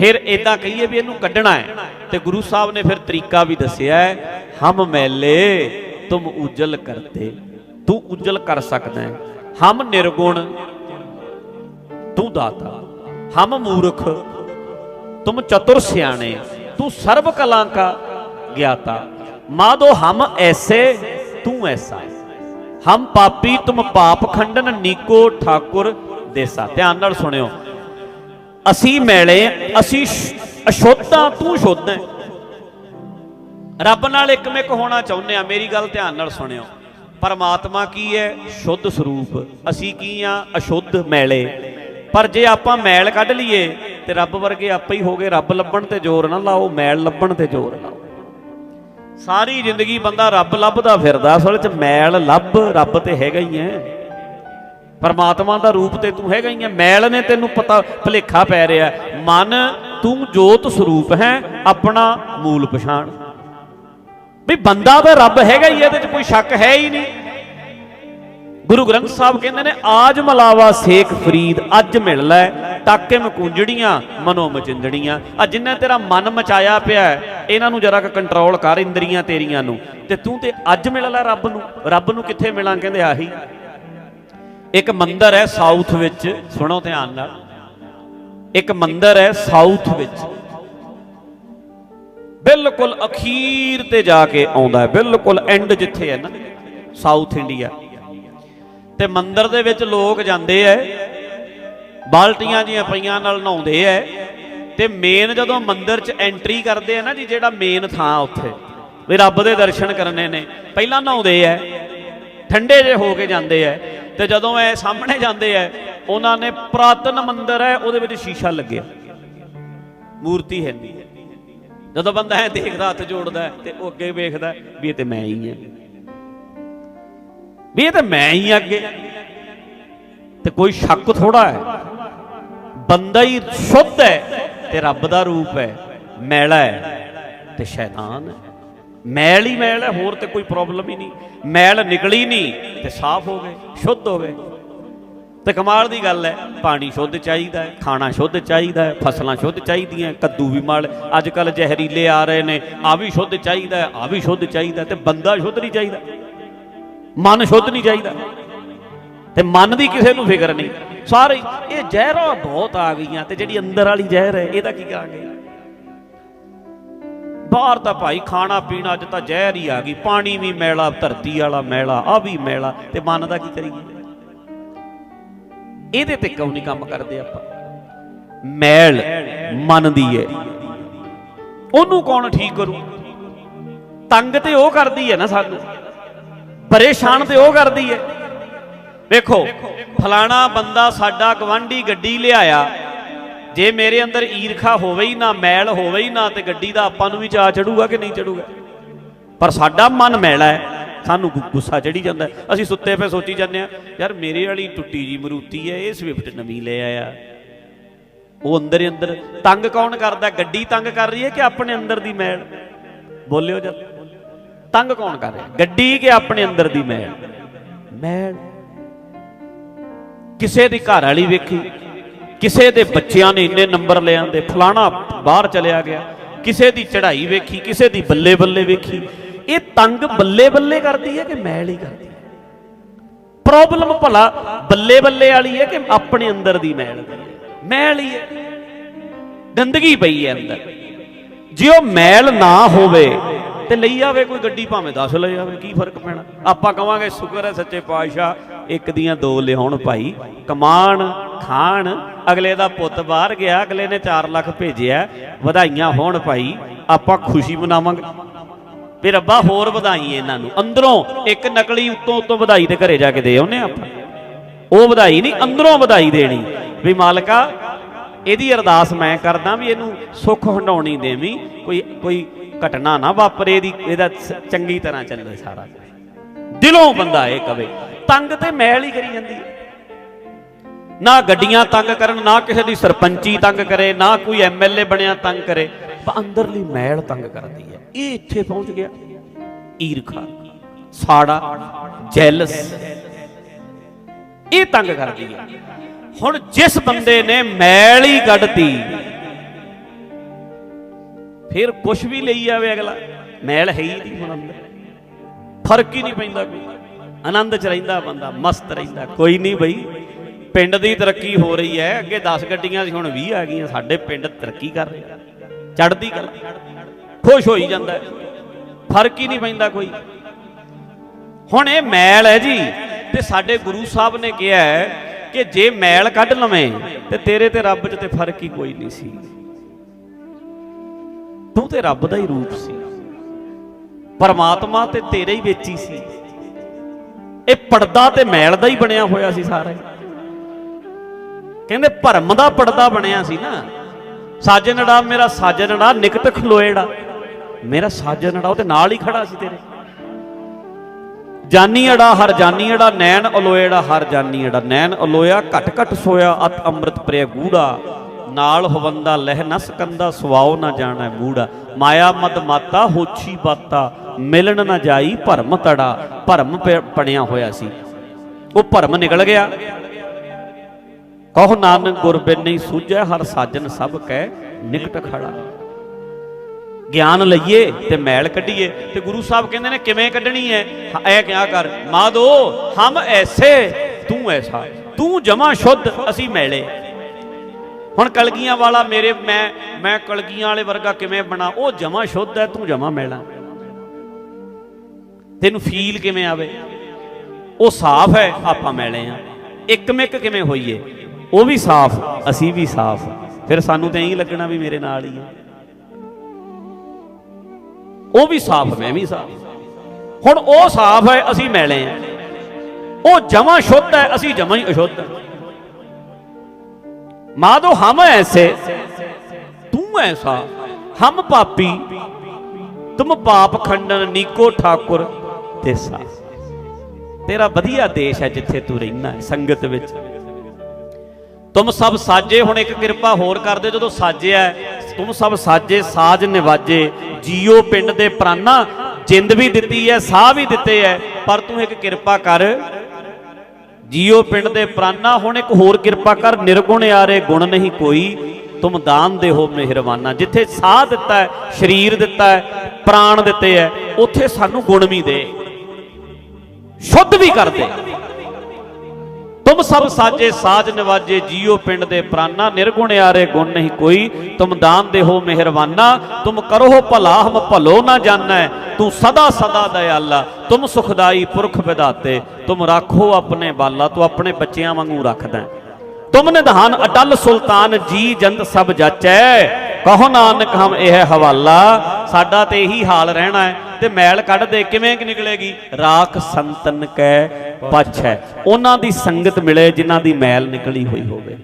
ਫਿਰ ਇਦਾਂ ਕਹੀਏ ਵੀ ਇਹਨੂੰ ਕੱਢਣਾ ਹੈ। ਤੇ ਗੁਰੂ ਸਾਹਿਬ ਨੇ ਫਿਰ ਤਰੀਕਾ ਵੀ ਦੱਸਿਆ ਹੈ, ਹਮ ਮੈਲੇ, ਤੁਮ ਉਜਲ ਕਰਤੇ। ਤੂੰ ਉਜਲ ਕਰ ਸਕਦਾ ਹੈ। ਹਮ ਨਿਰਗੁਣ, ਤੂੰ ਦਾਤਾ। ਹਮ ਮੂਰਖ, ਤੁਮ ਚਤੁਰ ਸਿਆਣੇ। ਤੂੰ ਸਰਬ ਕਲਾ ਕਾ ਗਿਆਤਾ। ਮਾਦੋ ਹਮ ਐਸੇ ਤੂੰ ਐਸਾ ਹਮ ਪਾਪੀ ਤੁਮ ਪਾਪ ਖੰਡਨ, ਨੀਕੋ ਠਾਕੁਰ ਦੇਸਾ। ਧਿਆਨ ਨਾਲ ਸੁਣਿਓ। ਅਸੀਂ ਮੈਲੇ, ਅਸੀਂ ਸ਼- ਅਸ਼ੁੱਧਾਂ, ਤੂੰ ਸ਼ੁੱਧ ਹੈ। ਰੱਬ ਨਾਲ ਇੱਕ ਇੱਕਮਿਕ ਹੋਣਾ ਚਾਹੁੰਦੇ ਆ ਮੇਰੀ ਗੱਲ ਧਿਆਨ ਨਾਲ ਸੁਣਿਓ। ਪਰਮਾਤਮਾ ਕੀ ਹੈ? ਸ਼ੁੱਧ ਸਰੂਪ। ਅਸੀਂ ਕੀ ਆ ਅਸ਼ੁੱਧ ਮੈਲੇ। ਪਰ ਜੇ ਆਪਾਂ ਮੈਲ ਕੱਢ ਲਈਏ ਤੇ ਰੱਬ ਵਰਗੇ ਆਪੇ ਹੀ ਹੋਗੇ। ਰੱਬ ਲੱਭਣ ਤੇ ਜ਼ੋਰ ਨਾ ਲਾਓ, ਮੈਲ ਲੱਭਣ ਤੇ ਜ਼ੋਰ ਲਾਓ। ਸਾਰੀ ਜ਼ਿੰਦਗੀ ਬੰਦਾ ਰੱਬ ਲੱਭਦਾ ਫਿਰਦਾ ਅਸਲ 'ਚ ਮੈਲ ਲੱਭ ਰੱਬ ਤੇ ਹੈਗਾ ਹੀ ਹੈ ਪਰਮਾਤਮਾ ਦਾ ਰੂਪ ਤੇ ਤੂੰ ਹੈਗਾ ਹੀ ਹੈ ਮੈਲ ਨੇ ਤੈਨੂੰ ਪਤਾ ਭਲੇਖਾ ਪੈ ਰਿਹਾ ਮਨ ਤੂੰ ਜੋਤ ਸਰੂਪ ਹੈ ਆਪਣਾ ਮੂਲ ਪਛਾਣ। ਵੀ ਬੰਦਾ ਤਾਂ ਰੱਬ ਹੈਗਾ ਹੀ ਹੈ, ਇਹਦੇ 'ਚ ਕੋਈ ਸ਼ੱਕ ਹੈ ਹੀ ਨਹੀਂ। ਗੁਰੂ ਗ੍ਰੰਥ ਸਾਹਿਬ ਕਹਿੰਦੇ ਨੇ, ਆਜ ਮਲਾਵਾ ਸੇਖ ਫਰੀਦ, ਅੱਜ ਮਿਲ ਲੈ ਤਾਕੇ ਮਕੁੰਜੜੀਆਂ, ਮਨੋ ਮਚਿੰਦੜੀਆਂ। ਆ ਜਿੰਨਾ ਤੇਰਾ ਮਨ ਮਚਾਇਆ ਪਿਆ ਇਹਨਾਂ ਨੂੰ ਜਰਾ ਕ ਕੰਟਰੋਲ ਕਰ ਇੰਦਰੀਆਂ ਤੇਰੀਆਂ ਨੂੰ। ਤੇ ਤੂੰ ਤੇ ਅੱਜ ਮਿਲ ਲੈ ਰੱਬ ਨੂੰ। ਰੱਬ ਨੂੰ ਕਿੱਥੇ ਮਿਲਾਂ? ਕਹਿੰਦੇ, ਆਹੀ। ਇੱਕ ਮੰਦਰ ਹੈ ਸਾਊਥ ਵਿੱਚ, ਸੁਣੋ ਧਿਆਨ ਨਾਲ। ਇੱਕ ਮੰਦਰ ਹੈ ਸਾਊਥ ਵਿੱਚ। ਬਿਲਕੁਲ ਅਖੀਰ ਤੇ ਜਾ ਕੇ ਆਉਂਦਾ ਹੈ। ਬਿਲਕੁਲ ਐਂਡ ਜਿੱਥੇ ਹੈ ਨਾ ਸਾਊਥ ਇੰਡੀਆ ਤੇ ਮੰਦਿਰ ਦੇ ਵਿੱਚ ਲੋਕ ਜਾਂਦੇ ਐ। ਬਾਲਟੀਆਂ ਜੀਆਂ ਪਈਆਂ ਨਾਲ ਨਹਾਉਂਦੇ ਐ। ਤੇ ਮੇਨ ਜਦੋਂ ਮੰਦਿਰ 'ਚ ਐਂਟਰੀ ਕਰਦੇ ਆ ਨਾ ਜੀ, ਜਿਹੜਾ ਮੇਨ ਥਾਂ ਉੱਥੇ, ਵੀ ਰੱਬ ਦੇ ਦਰਸ਼ਨ ਕਰਨੇ ਨੇ, ਪਹਿਲਾਂ ਨਹਾਉਂਦੇ ਐ। ਠੰਡੇ ਜੇ ਹੋ ਕੇ ਜਾਂਦੇ ਐ। ਤੇ ਜਦੋਂ ਐ ਸਾਹਮਣੇ ਜਾਂਦੇ ਐ, ਉਹਨਾਂ ਨੇ ਪ੍ਰਾਤਨ ਮੰਦਿਰ ਐ, ਉਹਦੇ ਵਿੱਚ ਸ਼ੀਸ਼ਾ ਲੱਗਿਆ। ਮੂਰਤੀ ਹੈ ਨਹੀਂ ਜਦੋਂ ਬੰਦਾ ਐ ਦੇਖਦਾ, ਹੱਥ ਜੋੜਦਾ ਹੈ ਤੇ ਉਹ ਅੱਗੇ ਵੇਖਦਾ ਵੀ ਇਹ ਤੇ ਮੈਂ ਹੀ ਹਾਂ ਵੀ ਇਹ ਤਾਂ ਮੈਂ ਹੀ ਅੱਗੇ। ਤੇ ਕੋਈ ਸ਼ੱਕ ਥੋੜਾ ਹੈ ਬੰਦਾ ਹੀ ਸ਼ੁੱਧ ਹੈ ਤੇ ਰੱਬ ਦਾ ਰੂਪ ਹੈ ਮੈਲਾ ਹੈ ਤੇ ਸ਼ੈਤਾਨ ਹੈ। ਮੈਲ ਹੀ ਮੈਲ ਹੈ ਹੋਰ ਤੇ ਕੋਈ ਪ੍ਰੋਬਲਮ ਹੀ ਨਹੀਂ। ਮੈਲ ਨਿਕਲੀ ਨਹੀਂ ਤੇ ਸਾਫ਼ ਹੋ ਗਏ ਸ਼ੁੱਧ ਹੋ ਗਏ। ਤੇ ਕਮਾਲ ਦੀ ਗੱਲ ਹੈ ਪਾਣੀ ਸ਼ੁੱਧ ਚਾਹੀਦਾ ਹੈ ਖਾਣਾ ਸ਼ੁੱਧ ਚਾਹੀਦਾ ਹੈ ਫਸਲਾਂ ਸ਼ੁੱਧ ਚਾਹੀਦੀਆਂ ਕੱਦੂ ਵੀ ਮਾਲ ਅੱਜ ਕੱਲ ਜ਼ਹਿਰੀਲੇ ਆ ਰਹੇ ਨੇ ਆ ਵੀ ਸ਼ੁੱਧ ਚਾਹੀਦਾ ਹੈ ਆ ਵੀ ਸ਼ੁੱਧ ਚਾਹੀਦਾ ਹੈ, ਤੇ ਬੰਦਾ ਸ਼ੁੱਧ ਨਹੀਂ ਚਾਹੀਦਾ। ਮਨ ਸ਼ੁੱਧ ਨਹੀਂ ਚਾਹੀਦਾ। ਤੇ ਮਨ ਦੀ ਕਿਸੇ ਨੂੰ ਫਿਕਰ ਨਹੀਂ। ਸਾਰੇ ਇਹ ਜ਼ਹਿਰਾਂ ਬਹੁਤ ਆ ਗਈਆਂ ਤੇ ਜਿਹੜੀ ਅੰਦਰ ਵਾਲੀ ਜ਼ਹਿਰ ਹੈ, ਇਹਦਾ ਕੀ ਕਰਾਂਗੇ ਬਾਹਰ ਤਾਂ ਭਾਈ ਖਾਣਾ ਪੀਣਾ ਅੱਜ ਤਾਂ ਜ਼ਹਿਰ ਹੀ ਆ ਗਈ। ਪਾਣੀ ਵੀ ਮੈਲਾ, ਧਰਤੀ ਵਾਲਾ ਮੈਲਾ, ਆ ਵੀ ਮੈਲਾ। ਤੇ ਮਨ ਦਾ ਕੀ ਕਰੀਏ? ਇਹਦੇ ਤੇ ਕਿਉਂ ਨਹੀਂ ਕੰਮ ਕਰਦੇ ਆਪਾਂ? ਮੈਲ ਮਨ ਦੀ ਹੈ। ਉਹਨੂੰ ਕੌਣ ਠੀਕ ਕਰੂ? ਤੰਗ ਤੇ ਉਹ ਕਰਦੀ ਹੈ ਨਾ ਸਾਨੂੰ। ਪਰੇਸ਼ਾਨ ਤੇ ਉਹ ਕਰਦੀ ਹੈ ਵੇਖੋ, ਫਲਾਣਾ ਬੰਦਾ ਸਾਡਾ ਗਵਾਂਢੀ ਗੱਡੀ ਲਿਆਇਆ। ਜੇ ਮੇਰੇ ਅੰਦਰ ਈਰਖਾ ਹੋਵੇ ਹੀ ਨਾ, ਮੈਲ ਹੋਵੇ ਹੀ ਨਾ, ਤੇ ਗੱਡੀ ਦਾ ਆਪਾਂ ਨੂੰ ਵੀ ਚਾਹ ਚੜੂਗਾ ਕਿ ਨਹੀਂ ਚੜੂਗਾ? ਪਰ ਸਾਡਾ ਮਨ ਮੈਲਾ ਹੈ। ਸਾਨੂੰ ਗੁੱਸਾ ਚੜੀ ਜਾਂਦਾ ਅਸੀਂ ਸੁੱਤੇ ਪਏ ਸੋਚੀ ਜਾਂਦੇ ਆ ਯਾਰ ਮੇਰੇ ਵਾਲੀ ਟੁੱਟੀ ਜੀ ਮਰੂਤੀ ਹੈ, ਇਹ ਸਵਿਫਟ ਨਵੀਂ ਲੈ ਆਇਆ। ਉਹ ਅੰਦਰ ਹੀ ਅੰਦਰ ਤੰਗ ਕੌਣ ਕਰਦਾ? ਗੱਡੀ ਤੰਗ ਕਰ ਰਹੀ ਹੈ ਕਿ ਆਪਣੇ ਅੰਦਰ ਦੀ ਮੈਲ? ਬੋਲਿਓ ਜਦ ਤੰਗ ਕੌਣ ਕਰ ਰਿਹਾ? ਗੱਡੀ ਕਿ ਆਪਣੇ ਅੰਦਰ ਦੀ ਮੈਲ? ਮੈਲ। ਕਿਸੇ ਦੀ ਘਰ ਵਾਲੀ ਵੇਖੀ, ਕਿਸੇ ਦੇ ਬੱਚਿਆਂ ਨੇ ਇੰਨੇ ਨੰਬਰ ਲਿਆਂਦੇ ਫਲਾਣਾ ਬਾਹਰ ਚਲਿਆ ਗਿਆ, ਕਿਸੇ ਦੀ ਚੜ੍ਹਾਈ ਵੇਖੀ, ਕਿਸੇ ਦੀ ਬੱਲੇ ਬੱਲੇ ਵੇਖੀ। ਇਹ ਤੰਗ ਬੱਲੇ ਬੱਲੇ ਕਰਦੀ ਹੈ ਕਿ ਮੈਲ ਹੀ ਕਰਦੀ ਹੈ? ਪ੍ਰੋਬਲਮ ਭਲਾ ਬੱਲੇ ਬੱਲੇ ਵਾਲੀ ਹੈ ਕਿ ਆਪਣੇ ਅੰਦਰ ਦੀ ਮੈਲ? ਦੀ ਹੈ ਮੈਲ ਹੀ ਹੈ। ਗੰਦਗੀ ਪਈ ਹੈ ਅੰਦਰ। ਜੇ ਉਹ ਮੈਲ ਨਾ ਹੋਵੇ ਤੇ ਲਈ ਆਵੇ ਕੋਈ ਗੱਡੀ, ਭਾਵੇਂ 10 ਲੈ ਆਵੇ, ਕੀ ਫ਼ਰਕ ਪੈਣਾ? ਆਪਾਂ ਕਵਾਂਗੇ, ਸ਼ੁਕਰ ਹੈ ਸੱਚੇ ਪਾਤਸ਼ਾਹ, ਇੱਕ ਦੀਆਂ ਦੋ ਲਿਆਉਣ ਭਾਈ। ਕਮਾਣ, ਖਾਣ, ਅਗਲੇ ਦਾ ਪੁੱਤ ਬਾਹਰ ਗਿਆ, ਅਗਲੇ ਨੇ 4 ਲੱਖ ਭੇਜਿਆ, ਵਧਾਈਆਂ ਹੋਣ ਭਾਈ, ਆਪਾਂ ਖੁਸ਼ੀ ਮਨਾਵਾਂਗੇ। ਵੀ ਰੱਬਾ, ਹੋਰ ਵਧਾਈ ਇਹਨਾਂ ਨੂੰ। ਅੰਦਰੋਂ ਇੱਕ ਨਕਲੀ ਉੱਤੋਂ ਉੱਤੋਂ ਵਧਾਈ ਤੇ ਘਰੇ ਜਾ ਕੇ ਦੇ ਆਉਨੇ ਆਪਾਂ। ਉਹ ਵਧਾਈ ਨਹੀਂ, ਅੰਦਰੋਂ ਵਧਾਈ ਦੇਣੀ। ਵੀ ਮਾਲਕਾ, ਇਹਦੀ ਅਰਦਾਸ ਮੈਂ ਕਰਦਾ ਵੀ ਇਹਨੂੰ ਸੁੱਖ ਹੰਡਾਉਣੀ ਦੇਵੀਂ। ਕੋਈ ਕੋਈ ਘਟਨਾ ਨਾ ਵਾਪਰੇ ਇਹਦੀ ਇਹਦਾ ਚੰਗੀ ਤਰ੍ਹਾਂ ਚੱਲੇ ਸਾਰਾ। ਦਿਲੋਂ ਬੰਦਾ ਇਹ ਕਵੇ, ਤੰਗ ਤੇ ਮੈਲ ਹੀ ਕਰੀ ਜਾਂਦੀ ਹੈ। ਨਾ ਗੱਡੀਆਂ ਤੰਗ ਕਰਨ, ਨਾ ਕਿਸੇ ਦੀ ਸਰਪੰਚੀ ਤੰਗ ਕਰੇ, ਨਾ ਕੋਈ ਐਮਐਲਏ ਬਣਿਆ ਤੰਗ ਕਰੇ, ਪਰ ਅੰਦਰਲੀ ਮੈਲ ਤੰਗ ਕਰਦੀ ਹੈ। ਇਹ ਇੱਥੇ ਪਹੁੰਚ ਗਿਆ। ਈਰਖਾ, ਸਾੜਾ, ਜੈਲਸ। ਇਹ ਤੰਗ ਕਰਦੀ ਹੈ। ਹੁਣ ਜਿਸ ਬੰਦੇ ਨੇ ਮੈਲ ਹੀ ਕੱਢਤੀ ਫਿਰ ਕੁਛ ਵੀ ਲਈ ਜਾਵੇ ਅਗਲਾ। ਮੈਲ ਹੈ ਹੀ ਨਹੀਂ ਹੁਣ ਅੰਦਰ। ਫ਼ਰਕ ਹੀ ਨਹੀਂ ਪੈਂਦਾ ਕੋਈ। ਆਨੰਦ ਚ ਰਹਿੰਦਾ ਬੰਦਾ, ਮਸਤ ਰਹਿੰਦਾ। ਕੋਈ ਨਹੀਂ ਬਈ। ਪਿੰਡ ਦੀ ਤਰੱਕੀ ਹੋ ਰਹੀ ਹੈ। ਅੱਗੇ 10 ਗੱਡੀਆਂ ਸੀ, ਹੁਣ 20 ਆ ਗਈਆਂ। ਸਾਡੇ ਪਿੰਡ ਤਰੱਕੀ ਕਰ ਰਿਹਾ। ਚੜ੍ਹਦੀ ਗੱਲ ਖੁਸ਼ ਹੋਈ ਜਾਂਦਾ ਫ਼ਰਕ ਹੀ ਨਹੀਂ ਪੈਂਦਾ ਕੋਈ। ਹੁਣ ਇਹ ਮੈਲ ਹੈ ਜੀ। ਤੇ ਸਾਡੇ ਗੁਰੂ ਸਾਹਿਬ ਨੇ ਕਿਹਾ ਕਿ ਜੇ ਮੈਲ ਕੱਢ ਲਵੇਂ, ਤੇ ਤੇਰੇ ਤੇ ਰੱਬ 'ਚ ਤੇ ਫ਼ਰਕ ਹੀ ਕੋਈ ਨਹੀਂ ਸੀ। ਤੂੰ ਤੇ ਰੱਬ ਦਾ ਹੀ ਰੂਪ ਸੀ। ਪਰਮਾਤਮਾ ਤੇ ਤੇਰੇ ਹੀ ਵਿੱਚ ਹੀ ਸੀ। ਇਹ ਪਰਦਾ ਤੇ ਮੈਲ ਦਾ ਹੀ ਬਣਿਆ ਹੋਇਆ ਸੀ ਸਾਰਾ। ਕਹਿੰਦੇ ਭਰਮ ਦਾ ਪਰਦਾ ਬਣਿਆ ਸੀ ਨਾ। ਸਾਜਣੜਾ ਮੇਰਾ ਸਾਜਣੜਾ ਨਿਕਟ ਖਲੋਏੜਾ। ਮੇਰਾ ਸਾਜਣੜਾ ਉਹ ਤੇ ਨਾਲ ਹੀ ਖੜਾ ਸੀ ਤੇਰੇ। ਜਾਨੀ ਅੜਾ ਹਰ ਜਾਨੀ ਅੜਾ ਨੈਣ ਅਲੋਏੜਾ, ਹਰ ਜਾਨੀ ਅੜਾ ਨੈਣ ਅਲੋਇਆ, ਘਟ ਘਟ ਸੋਇਆ, ਅਤ ਅੰਮ੍ਰਿਤ ਪ੍ਰਿਆ ਗੂੜਾ। ਨਾਲ ਹਵੰਦਾ ਲਹਿ ਨਾ ਸਕੰਦਾ ਸਵਾਉ ਨਾ ਜਾਣਾ ਮੂੜਾ। ਮਾਇਆ ਮਦ ਮਾਤਾ ਹੋਛੀ ਬਾਤਾ, ਮਿਲਣ ਨਾ ਜਾਈ ਭਰਮ ਤੜਾ। ਭਰਮ ਪ- ਹੋਇਆ ਸੀ। ਉਹ ਭਰਮ ਨਿਕਲ ਗਿਆ। ਕਹੋ ਨਾਨਕ ਗੁਰ ਬਿਨ ਨਹੀਂ ਸੂਝੈ, ਹਰ ਸਾਜਨ ਸਭ ਕਹਿ ਨਿਕਟ ਖੜਾ। ਗਿਆਨ ਲਈਏ ਤੇ ਮੈਲ ਕੱਢੀਏ। ਤੇ ਗੁਰੂ ਸਾਹਿਬ ਕਹਿੰਦੇ ਨੇ, ਕਿਵੇਂ ਕੱਢਣੀ ਹੈ ਹ- ਐ ਕਿਆ ਕਰ? ਮਾਦੋ ਹਮ ਐਸੇ, ਤੂੰ ਐਸਾ। ਤੂੰ ਜਮਾ ਸ਼ੁੱਧ, ਅਸੀਂ ਮੈਲੇ। ਹੁਣ ਕਲਗੀਆਂ ਵਾਲਾ ਮੇਰੇ, ਮੈਂ ਮੈਂ ਕਲਗੀਆਂ ਵਾਲੇ ਵਰਗਾ ਕਿਵੇਂ ਬਣਾ? ਉਹ ਜਮਾ ਸ਼ੁੱਧ ਹੈ, ਤੂੰ ਜਮਾ ਮੈਲਾ। ਤੈਨੂੰ ਫੀਲ ਕਿਵੇਂ ਆਵੇ? ਉਹ ਸਾਫ਼ ਹੈ, ਆਪਾਂ ਮੈਲੇ ਆ। ਇੱਕ ਮਿੱਕ ਕਿਵੇਂ ਹੋਈਏ? ਉਹ ਵੀ ਸਾਫ਼, ਅਸੀਂ ਵੀ ਸਾਫ਼। ਫਿਰ ਸਾਨੂੰ ਤਾਂ ਐਂ ਲੱਗਣਾ ਵੀ ਮੇਰੇ ਨਾਲ ਹੀ ਹੈ। ਉਹ ਵੀ ਸਾਫ਼, ਮੈਂ ਵੀ ਸਾਫ਼। ਹੁਣ ਉਹ ਸਾਫ਼ ਹੈ, ਅਸੀਂ ਮੈਲੇ ਆ। ਉਹ ਜਮਾ ਸ਼ੁੱਧ ਹੈ, ਅਸੀਂ ਜਮਾ ਹੀ ਅਸ਼ੁੱਧ। ਹੈ ਮਾਦੋ ਹਮ ਐਸੇ ਤੂੰ ਐਸਾ। ਹਮ ਪਾਪੀ ਤੁਮ ਪਾਪ ਖੰਡਨ ਨੀਕੋ ਠਾਕੁਰ ਤੇਸਾ। ਤੇਰਾ ਵਧੀਆ ਦੇਸ਼ ਹੈ ਜਿੱਥੇ ਤੂੰ ਰਹਿਣਾ ਹੈ ਸੰਗਤ ਵਿੱਚ। ਤੁਮ ਸਭ ਸਾਜੇ ਹੁਣ ਇੱਕ ਕਿਰਪਾ ਹੋਰ ਕਰਦੇ ਜਦੋਂ ਸਾਜਿਆ ਹੈ, ਤੁਮ ਸਭ ਸਾਜੇ ਸਾਜ ਨਿਵਾਜੇ। ਜੀਓ ਪਿੰਡ ਦੇ ਪ੍ਰਾਨਾ ਜਿੰਦ ਵੀ ਦਿੱਤੀ ਹੈ ਸਾਹ ਵੀ ਦਿੱਤੇ ਹੈ ਪਰ ਤੂੰ ਇੱਕ ਕਿਰਪਾ ਕਰ। ਜੀਓ ਪਿੰਡ ਦੇ ਪ੍ਰਾਨਾ, ਹੁਣ ਇੱਕ ਹੋਰ ਕਿਰਪਾ ਕਰ, ਨਿਰਗੁਣ ਯਾਰੇ, ਗੁਣ ਨਹੀਂ ਕੋਈ। ਤੁਮ ਦਾਨ ਦੇ ਹੋ ਮਿਹਰਬਾਨਾ। ਜਿੱਥੇ ਸਾਹ ਦਿੱਤਾ ਹੈ, ਸਰੀਰ ਦਿੱਤਾ ਹੈ, ਪ੍ਰਾਣ ਦਿੱਤੇ ਹੈ, ਉੱਥੇ ਸਾਨੂੰ ਗੁਣ ਵੀ ਦੇ। ਸ਼ੁੱਧ ਵੀ ਕਰਦੇ। ਤੁਮ ਸਭ ਸਾਜੇ ਸਾਜ ਨਿਵਾਜੇ, ਜੀਓ ਪਿੰਡ ਦੇ ਪ੍ਰਾਨਾ, ਨਿਰਗੁਣ ਆਰੇ ਗੁਣ ਨਹੀਂ ਕੋਈ। ਤੁਮ ਦਾਨ ਦੇਹੋ ਮਿਹਰਬਾਨਾ, ਤੁਮ ਕਰੋ ਭਲਾ ਹਮ ਭਲੋ ਨਾ ਜਾਣੈ, ਤੂੰ ਸਦਾ ਸਦਾ ਦਇਆਲਾ, ਤੁਮ ਸੁਖਦਾਈ ਪੁਰਖ ਵਿਦਾਤੇ ਤੁਮ ਰੱਖੋ ਆਪਣੇ ਬਾਲਾ, ਤੂੰ ਆਪਣੇ ਬੱਚਿਆਂ ਵਾਂਗੂ ਰੱਖਦਾ। ਹੈ। ਤੁਮ ਨਿਧਾਨ ਅਟਲ ਸੁਲਤਾਨ, ਜੀ ਜੰਦ ਸਭ ਜਾਚੈ। ਕਹੋ ਨਾਨਕ ਹਮ ਇਹ ਹਵਾਲਾ ਸਾਡਾ ਤੇ ਇਹੀ ਹਾਲ ਰਹਿਣਾ ਹੈ ਤੇ ਮੈਲ ਕੱਢ ਦੇ, ਕਿਵੇਂ ਕਿ ਨਿਕਲੇਗੀ? ਰਾਖ ਸੰਤਨ ਕੈ ਪਛ ਹੈ। ਉਹਨਾਂ ਦੀ ਸੰਗਤ ਮਿਲੇ ਜਿਨ੍ਹਾਂ ਦੀ ਮੈਲ ਨਿਕਲੀ ਹੋਈ ਹੋਵੇ।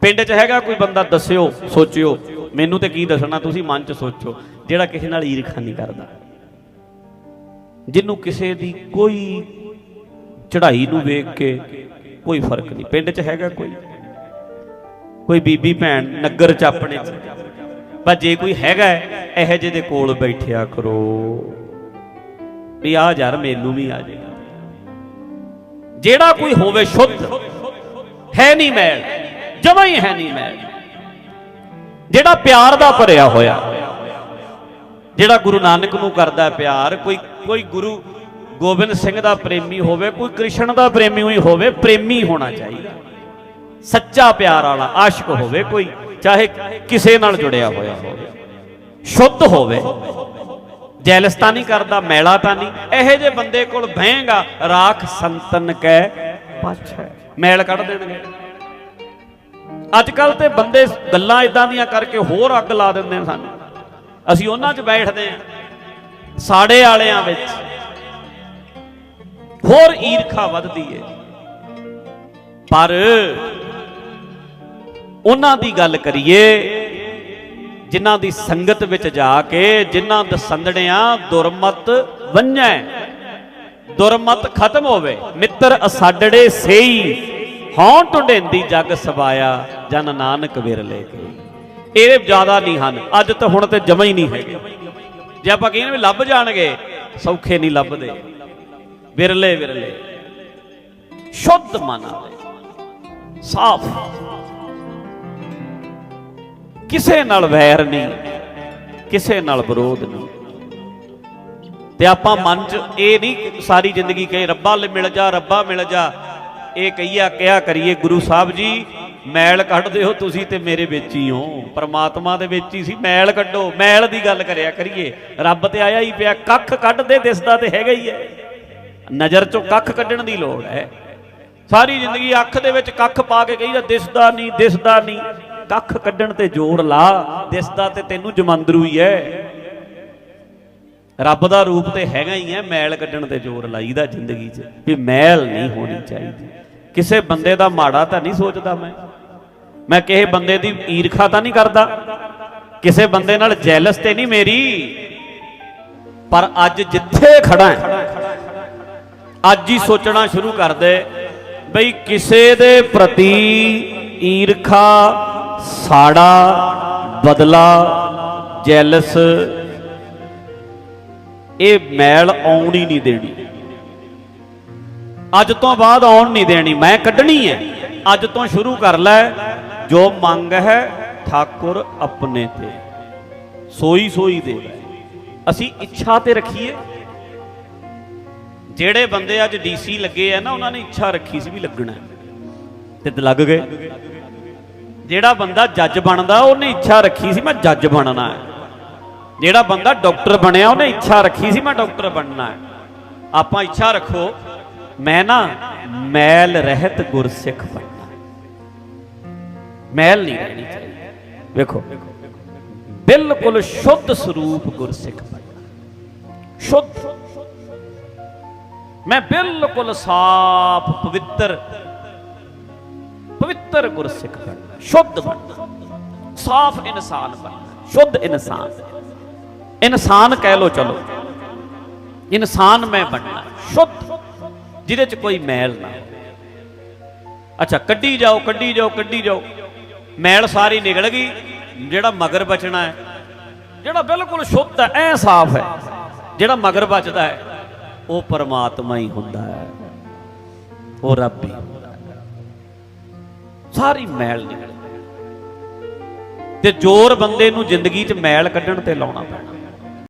ਪਿੰਡ 'ਚ ਹੈਗਾ ਕੋਈ ਬੰਦਾ, ਦੱਸਿਓ, ਸੋਚਿਓ। ਮੈਨੂੰ ਤੇ ਕੀ ਦੱਸਣਾ, ਤੁਸੀਂ ਮਨ 'ਚ ਸੋਚੋ। ਜਿਹੜਾ ਕਿਸੇ ਨਾਲ ਈਰਖਾ ਨਹੀਂ ਕਰਦਾ। ਜਿਹਨੂੰ ਕਿਸੇ ਦੀ ਕੋਈ ਚੜ੍ਹਾਈ ਨੂੰ ਵੇਖ ਕੇ ਕੋਈ ਫ਼ਰਕ ਨਹੀਂ। ਪਿੰਡ 'ਚ ਹੈਗਾ ਕੋਈ। ਕੋਈ ਬੀਬੀ ਭੈਣ ਨਗਰ 'ਚ ਆਪਣੇ 'ਚ। ਪਰ ਜੇ ਕੋਈ ਹੈਗਾ ਹੈ, ਇਹੋ ਜਿਹੇ ਦੇ ਕੋਲ ਬੈਠਿਆ ਕਰੋ। ਵੀ ਆ ਯਾਰ ਮੈਨੂੰ ਵੀ ਆ ਜਾਏਗਾ। ਜਿਹੜਾ ਕੋਈ ਹੋਵੇ ਸ਼ੁੱਧ ਹੈ ਨਹੀਂ ਮੈਲ ਜਮਾ ਹੀ ਹੈ ਨਹੀਂ ਮੈਲ। ਜਿਹੜਾ ਪਿਆਰ ਦਾ ਭਰਿਆ ਹੋਇਆ ਜਿਹੜਾ ਗੁਰੂ ਨਾਨਕ ਨੂੰ ਕਰਦਾ ਪਿਆਰ ਕੋਈ ਕੋਈ ਗੁਰੂ ਗੋਬਿੰਦ ਸਿੰਘ ਦਾ ਪ੍ਰੇਮੀ ਹੋਵੇ ਕੋਈ ਕ੍ਰਿਸ਼ਨ ਦਾ ਪ੍ਰੇਮੀ ਹੋਈ ਹੋਵੇ ਪ੍ਰੇਮੀ ਹੋਣਾ ਚਾਹੀਦਾ। ਸੱਚਾ ਪਿਆਰ ਵਾਲਾ ਆਸ਼ਿਕ ਹੋਵੇ ਕੋਈ। ਚਾਹੇ ਕਿਸੇ ਨਾਲ ਜੁੜਿਆ ਹੋਇਆ ਹੋਵੇ। ਸ਼ੁੱਧ ਹੋਵੇ। ਜੈਲਸ ਤਾਂ ਨਹੀਂ ਕਰਦਾ, ਮੈਲਾ ਤਾਂ ਨਹੀਂ। ਇਹੋ ਜਿਹੇ ਬੰਦੇ ਕੋਲ ਬਹੇਗਾ, ਰਾਖ ਸੰਤਨ ਕੈ ਪਛ। ਮੈਲ ਕੱਢ ਦੇਣਗੇ। ਅੱਜ ਕੱਲ ਤੇ ਬੰਦੇ ਗੱਲਾਂ ਇਦਾਂ ਦੀਆਂ ਕਰਕੇ ਹੋਰ ਅੱਗ ਲਾ ਦਿੰਦੇ ਨੇ ਸਾਨੂੰ। ਅਸੀਂ ਉਹਨਾਂ 'ਚ ਬੈਠਦੇ ਹਾਂ ਸਾੜੇ ਵਾਲਿਆਂ ਵਿੱਚ। ਹੋਰ ਈਰਖਾ ਵੱਧਦੀ ਹੈ ਪਰ ਉਹਨਾਂ ਦੀ ਗੱਲ ਕਰੀਏ, ਜਿਨ੍ਹਾਂ ਦੀ ਸੰਗਤ ਵਿੱਚ ਜਾ ਕੇ ਜਿਨ੍ਹਾਂ ਦਸੰਦੜਿਆਂ ਦੁਰਮਤ ਵੰਝੈ, ਦੁਰਮਤ ਖਤਮ ਹੋਵੇ, ਮਿੱਤਰ ਅਸਾਡੜੇ ਸੇਈ, ਹੌਂ ਟੁੰਡੇਂਦੀ ਜਗ ਸਵਾਇਆ, ਜਨ ਨਾਨਕ ਵਿਰਲੇ ਕੇ। ਇਹ ਜ਼ਿਆਦਾ ਨਹੀਂ ਹਨ, ਅੱਜ ਤਾਂ ਹੁਣ ਤੇ ਜਮਾ ਹੀ ਨਹੀਂ ਹੈਗੇ। ਜੇ ਆਪਾਂ ਕਹਿੰਦੇ ਵੀ ਲੱਭ ਜਾਣਗੇ, ਸੌਖੇ ਨਹੀਂ ਲੱਭਦੇ। ਵਿਰਲੇ ਵਿਰਲੇ। ਸ਼ੁੱਧ ਮਨ ਵਾਲੇ। ਸਾਫ਼। ਕਿਸੇ ਨਾਲ ਵੈਰ ਨਹੀਂ, ਕਿਸੇ ਨਾਲ ਵਿਰੋਧ ਨਹੀਂ। ਤੇ ਆਪਾਂ ਮਨ 'ਚ ਇਹ ਨਹੀਂ ਸਾਰੀ ਜ਼ਿੰਦਗੀ ਕਹੇ, ਰੱਬਾ ਮਿਲ ਜਾ, ਰੱਬਾ ਮਿਲ ਜਾ। ਇਹ ਕਹੀਆ ਕਿਹਾ ਕਰੀਏ, ਗੁਰੂ ਸਾਹਿਬ ਜੀ, ਮੈਲ ਕੱਢਦੇ ਹੋ ਤੁਸੀਂ ਤੇ ਮੇਰੇ ਵਿੱਚ ਹੀ ਹੋ। ਪਰਮਾਤਮਾ ਦੇ ਵਿੱਚ ਹੀ ਸੀ, ਮੈਲ ਕੱਢੋ। ਮੈਲ ਦੀ ਗੱਲ ਕਰਿਆ ਕਰੀਏ। ਰੱਬ ਤੇ ਆਇਆ ਹੀ ਪਿਆ, ਕੱਖ ਕੱਢਦੇ ਦਿਸਦਾ ਤੇ ਹੈਗਾ ਹੀ ਹੈ। ਨਜ਼ਰ ਚੋਂ ਕੱਖ ਕੱਢਣ ਦੀ ਲੋੜ ਹੈ। ਸਾਰੀ ਜ਼ਿੰਦਗੀ ਅੱਖ ਦੇ ਵਿੱਚ ਕੱਖ ਪਾ ਕੇ ਕਹੀਦਾ, ਦਿਸਦਾ ਨਹੀਂ ਦਿਸਦਾ ਨਹੀਂ। ਕੱਖ ਕੱਢਣ ਤੇ ਜ਼ੋਰ ਲਾ, ਦਿਸਦਾ ਤੇ ਤੈਨੂੰ ਜਮੰਦਰੂ ਹੀ ਹੈ ਰੱਬ ਦਾ ਰੂਪ ਤੇ ਹੈਗਾ ਹੀ ਹੈ ਮੈਲ ਕੱਢਣ ਤੇ ਜ਼ੋਰ ਲਾਈਦਾ ਜ਼ਿੰਦਗੀ 'ਚ, ਵੀ ਮੈਲ ਨਹੀਂ ਹੋਣੀ ਚਾਹੀਦੀ। ਕਿਸੇ ਬੰਦੇ ਦਾ ਮਾੜਾ ਤਾਂ ਨਹੀਂ ਸੋਚਦਾ ਮੈਂ। ਮੈਂ ਕਿਸੇ ਬੰਦੇ ਦੀ ਈਰਖਾ ਤਾਂ ਨਹੀਂ ਕਰਦਾ। ਕਿਸੇ ਬੰਦੇ ਨਾਲ ਜੈਲਸ ਤੇ ਨਹੀਂ ਮੇਰੀ। ਪਰ ਅੱਜ ਜਿੱਥੇ ਖੜਾ ਹੈ ਅੱਜ ਹੀ ਸੋਚਣਾ ਸ਼ੁਰੂ ਕਰ ਦੇ ਬਈ ਕਿਸੇ ਦੇ ਪ੍ਰਤੀ ਈਰਖਾ ਸਾੜਾ ਬਦਲਾ, ਜੈਲਸ, ਇਹ ਮੈਲ ਆਉਣ ਹੀ ਨਹੀਂ ਦੇਣੀ। ਅੱਜ ਤੋਂ ਬਾਅਦ ਆਉਣ ਨਹੀਂ ਦੇਣੀ, ਮੈਂ ਕੱਢਣੀ ਹੈ। ਅੱਜ ਤੋਂ ਸ਼ੁਰੂ ਕਰ ਲੈ, ਜੋ ਮੰਗ ਹੈ, ਠਾਕੁਰ ਆਪਣੇ ਤੇ। ਸੋਈ ਸੋਈ ਦੇਵੇ ਅਸੀਂ ਇੱਛਾ ਤੇ ਰੱਖੀਏ। ਜਿਹੜੇ ਬੰਦੇ ਅੱਜ ਡੀਸੀ ਲੱਗੇ ਆ ਨਾ, ਉਹਨਾਂ ਨੇ ਇੱਛਾ ਰੱਖੀ ਸੀ ਵੀ ਲੱਗਣਾ। ਤੇ ਲੱਗ ਗਏ। ਜਿਹੜਾ ਬੰਦਾ ਜੱਜ ਬਣਦਾ, ਉਹਨੇ ਇੱਛਾ ਰੱਖੀ ਸੀ, ਮੈਂ ਜੱਜ ਬਣਨਾ ਹੈ। ਜਿਹੜਾ ਬੰਦਾ ਡਾਕਟਰ ਬਣਿਆ, ਉਹਨੇ ਇੱਛਾ ਰੱਖੀ ਸੀ, ਮੈਂ ਡਾਕਟਰ ਬਣਨਾ ਹੈ। ਆਪਾਂ ਇੱਛਾ ਰੱਖੋ, ਮੈਂ ਨਾ ਮੈਲ ਰਹਿਤ ਗੁਰਸਿੱਖ ਬਣਨਾ। ਮੈਲ ਨਹੀਂ ਰਹਿਣੀ ਚਾਹੀਦੀ। ਵੇਖੋ, ਬਿਲਕੁਲ ਸ਼ੁੱਧ ਸਰੂਪ ਗੁਰਸਿੱਖ ਬਣਨਾ। ਸ਼ੁੱਧ। ਮੈਂ ਬਿਲਕੁਲ ਸਾਫ਼, ਪਵਿੱਤਰ ਪਵਿੱਤਰ ਗੁਰਸਿੱਖ ਬਣਨਾ। ਸ਼ੁੱਧ ਬਣਨਾ ਸਾਫ਼ ਇਨਸਾਨ ਬਣਨਾ ਸ਼ੁੱਧ ਇਨਸਾਨ। ਇਨਸਾਨ ਕਹਿ ਲੋ ਚਲੋ। ਇਨਸਾਨ ਮੈਂ ਬਣਨਾ। ਸ਼ੁੱਧ। ਜਿਹਦੇ ਚ ਕੋਈ ਮੈਲ ਨਾ ਅੱਛਾ, ਕੱਢੀ ਜਾਓ ਕੱਢੀ ਜਾਓ ਕੱਢੀ ਜਾਓ। ਮੈਲ ਸਾਰੀ ਨਿਕਲ ਗਈ। ਜਿਹੜਾ ਮਗਰ ਬਚਣਾ ਹੈ। ਜਿਹੜਾ ਬਿਲਕੁਲ ਸ਼ੁੱਧ ਹੈ, ਐ ਸਾਫ਼ ਹੈ। ਜਿਹੜਾ ਮਗਰ ਬਚਦਾ ਹੈ, ਉਹ ਪਰਮਾਤਮਾ ਹੀ ਹੁੰਦਾ ਹੈ। ਉਹ ਰੱਬ ਹੀ ਹੁੰਦਾ ਸਾਰੀ ਮੈਲ ਨਿਕਲ ਤੇ ਜ਼ੋਰ ਬੰਦੇ ਨੂੰ ਜ਼ਿੰਦਗੀ 'ਚ ਮੈਲ ਕੱਢਣ ਤੇ ਲਾਉਣਾ ਪੈਣਾ।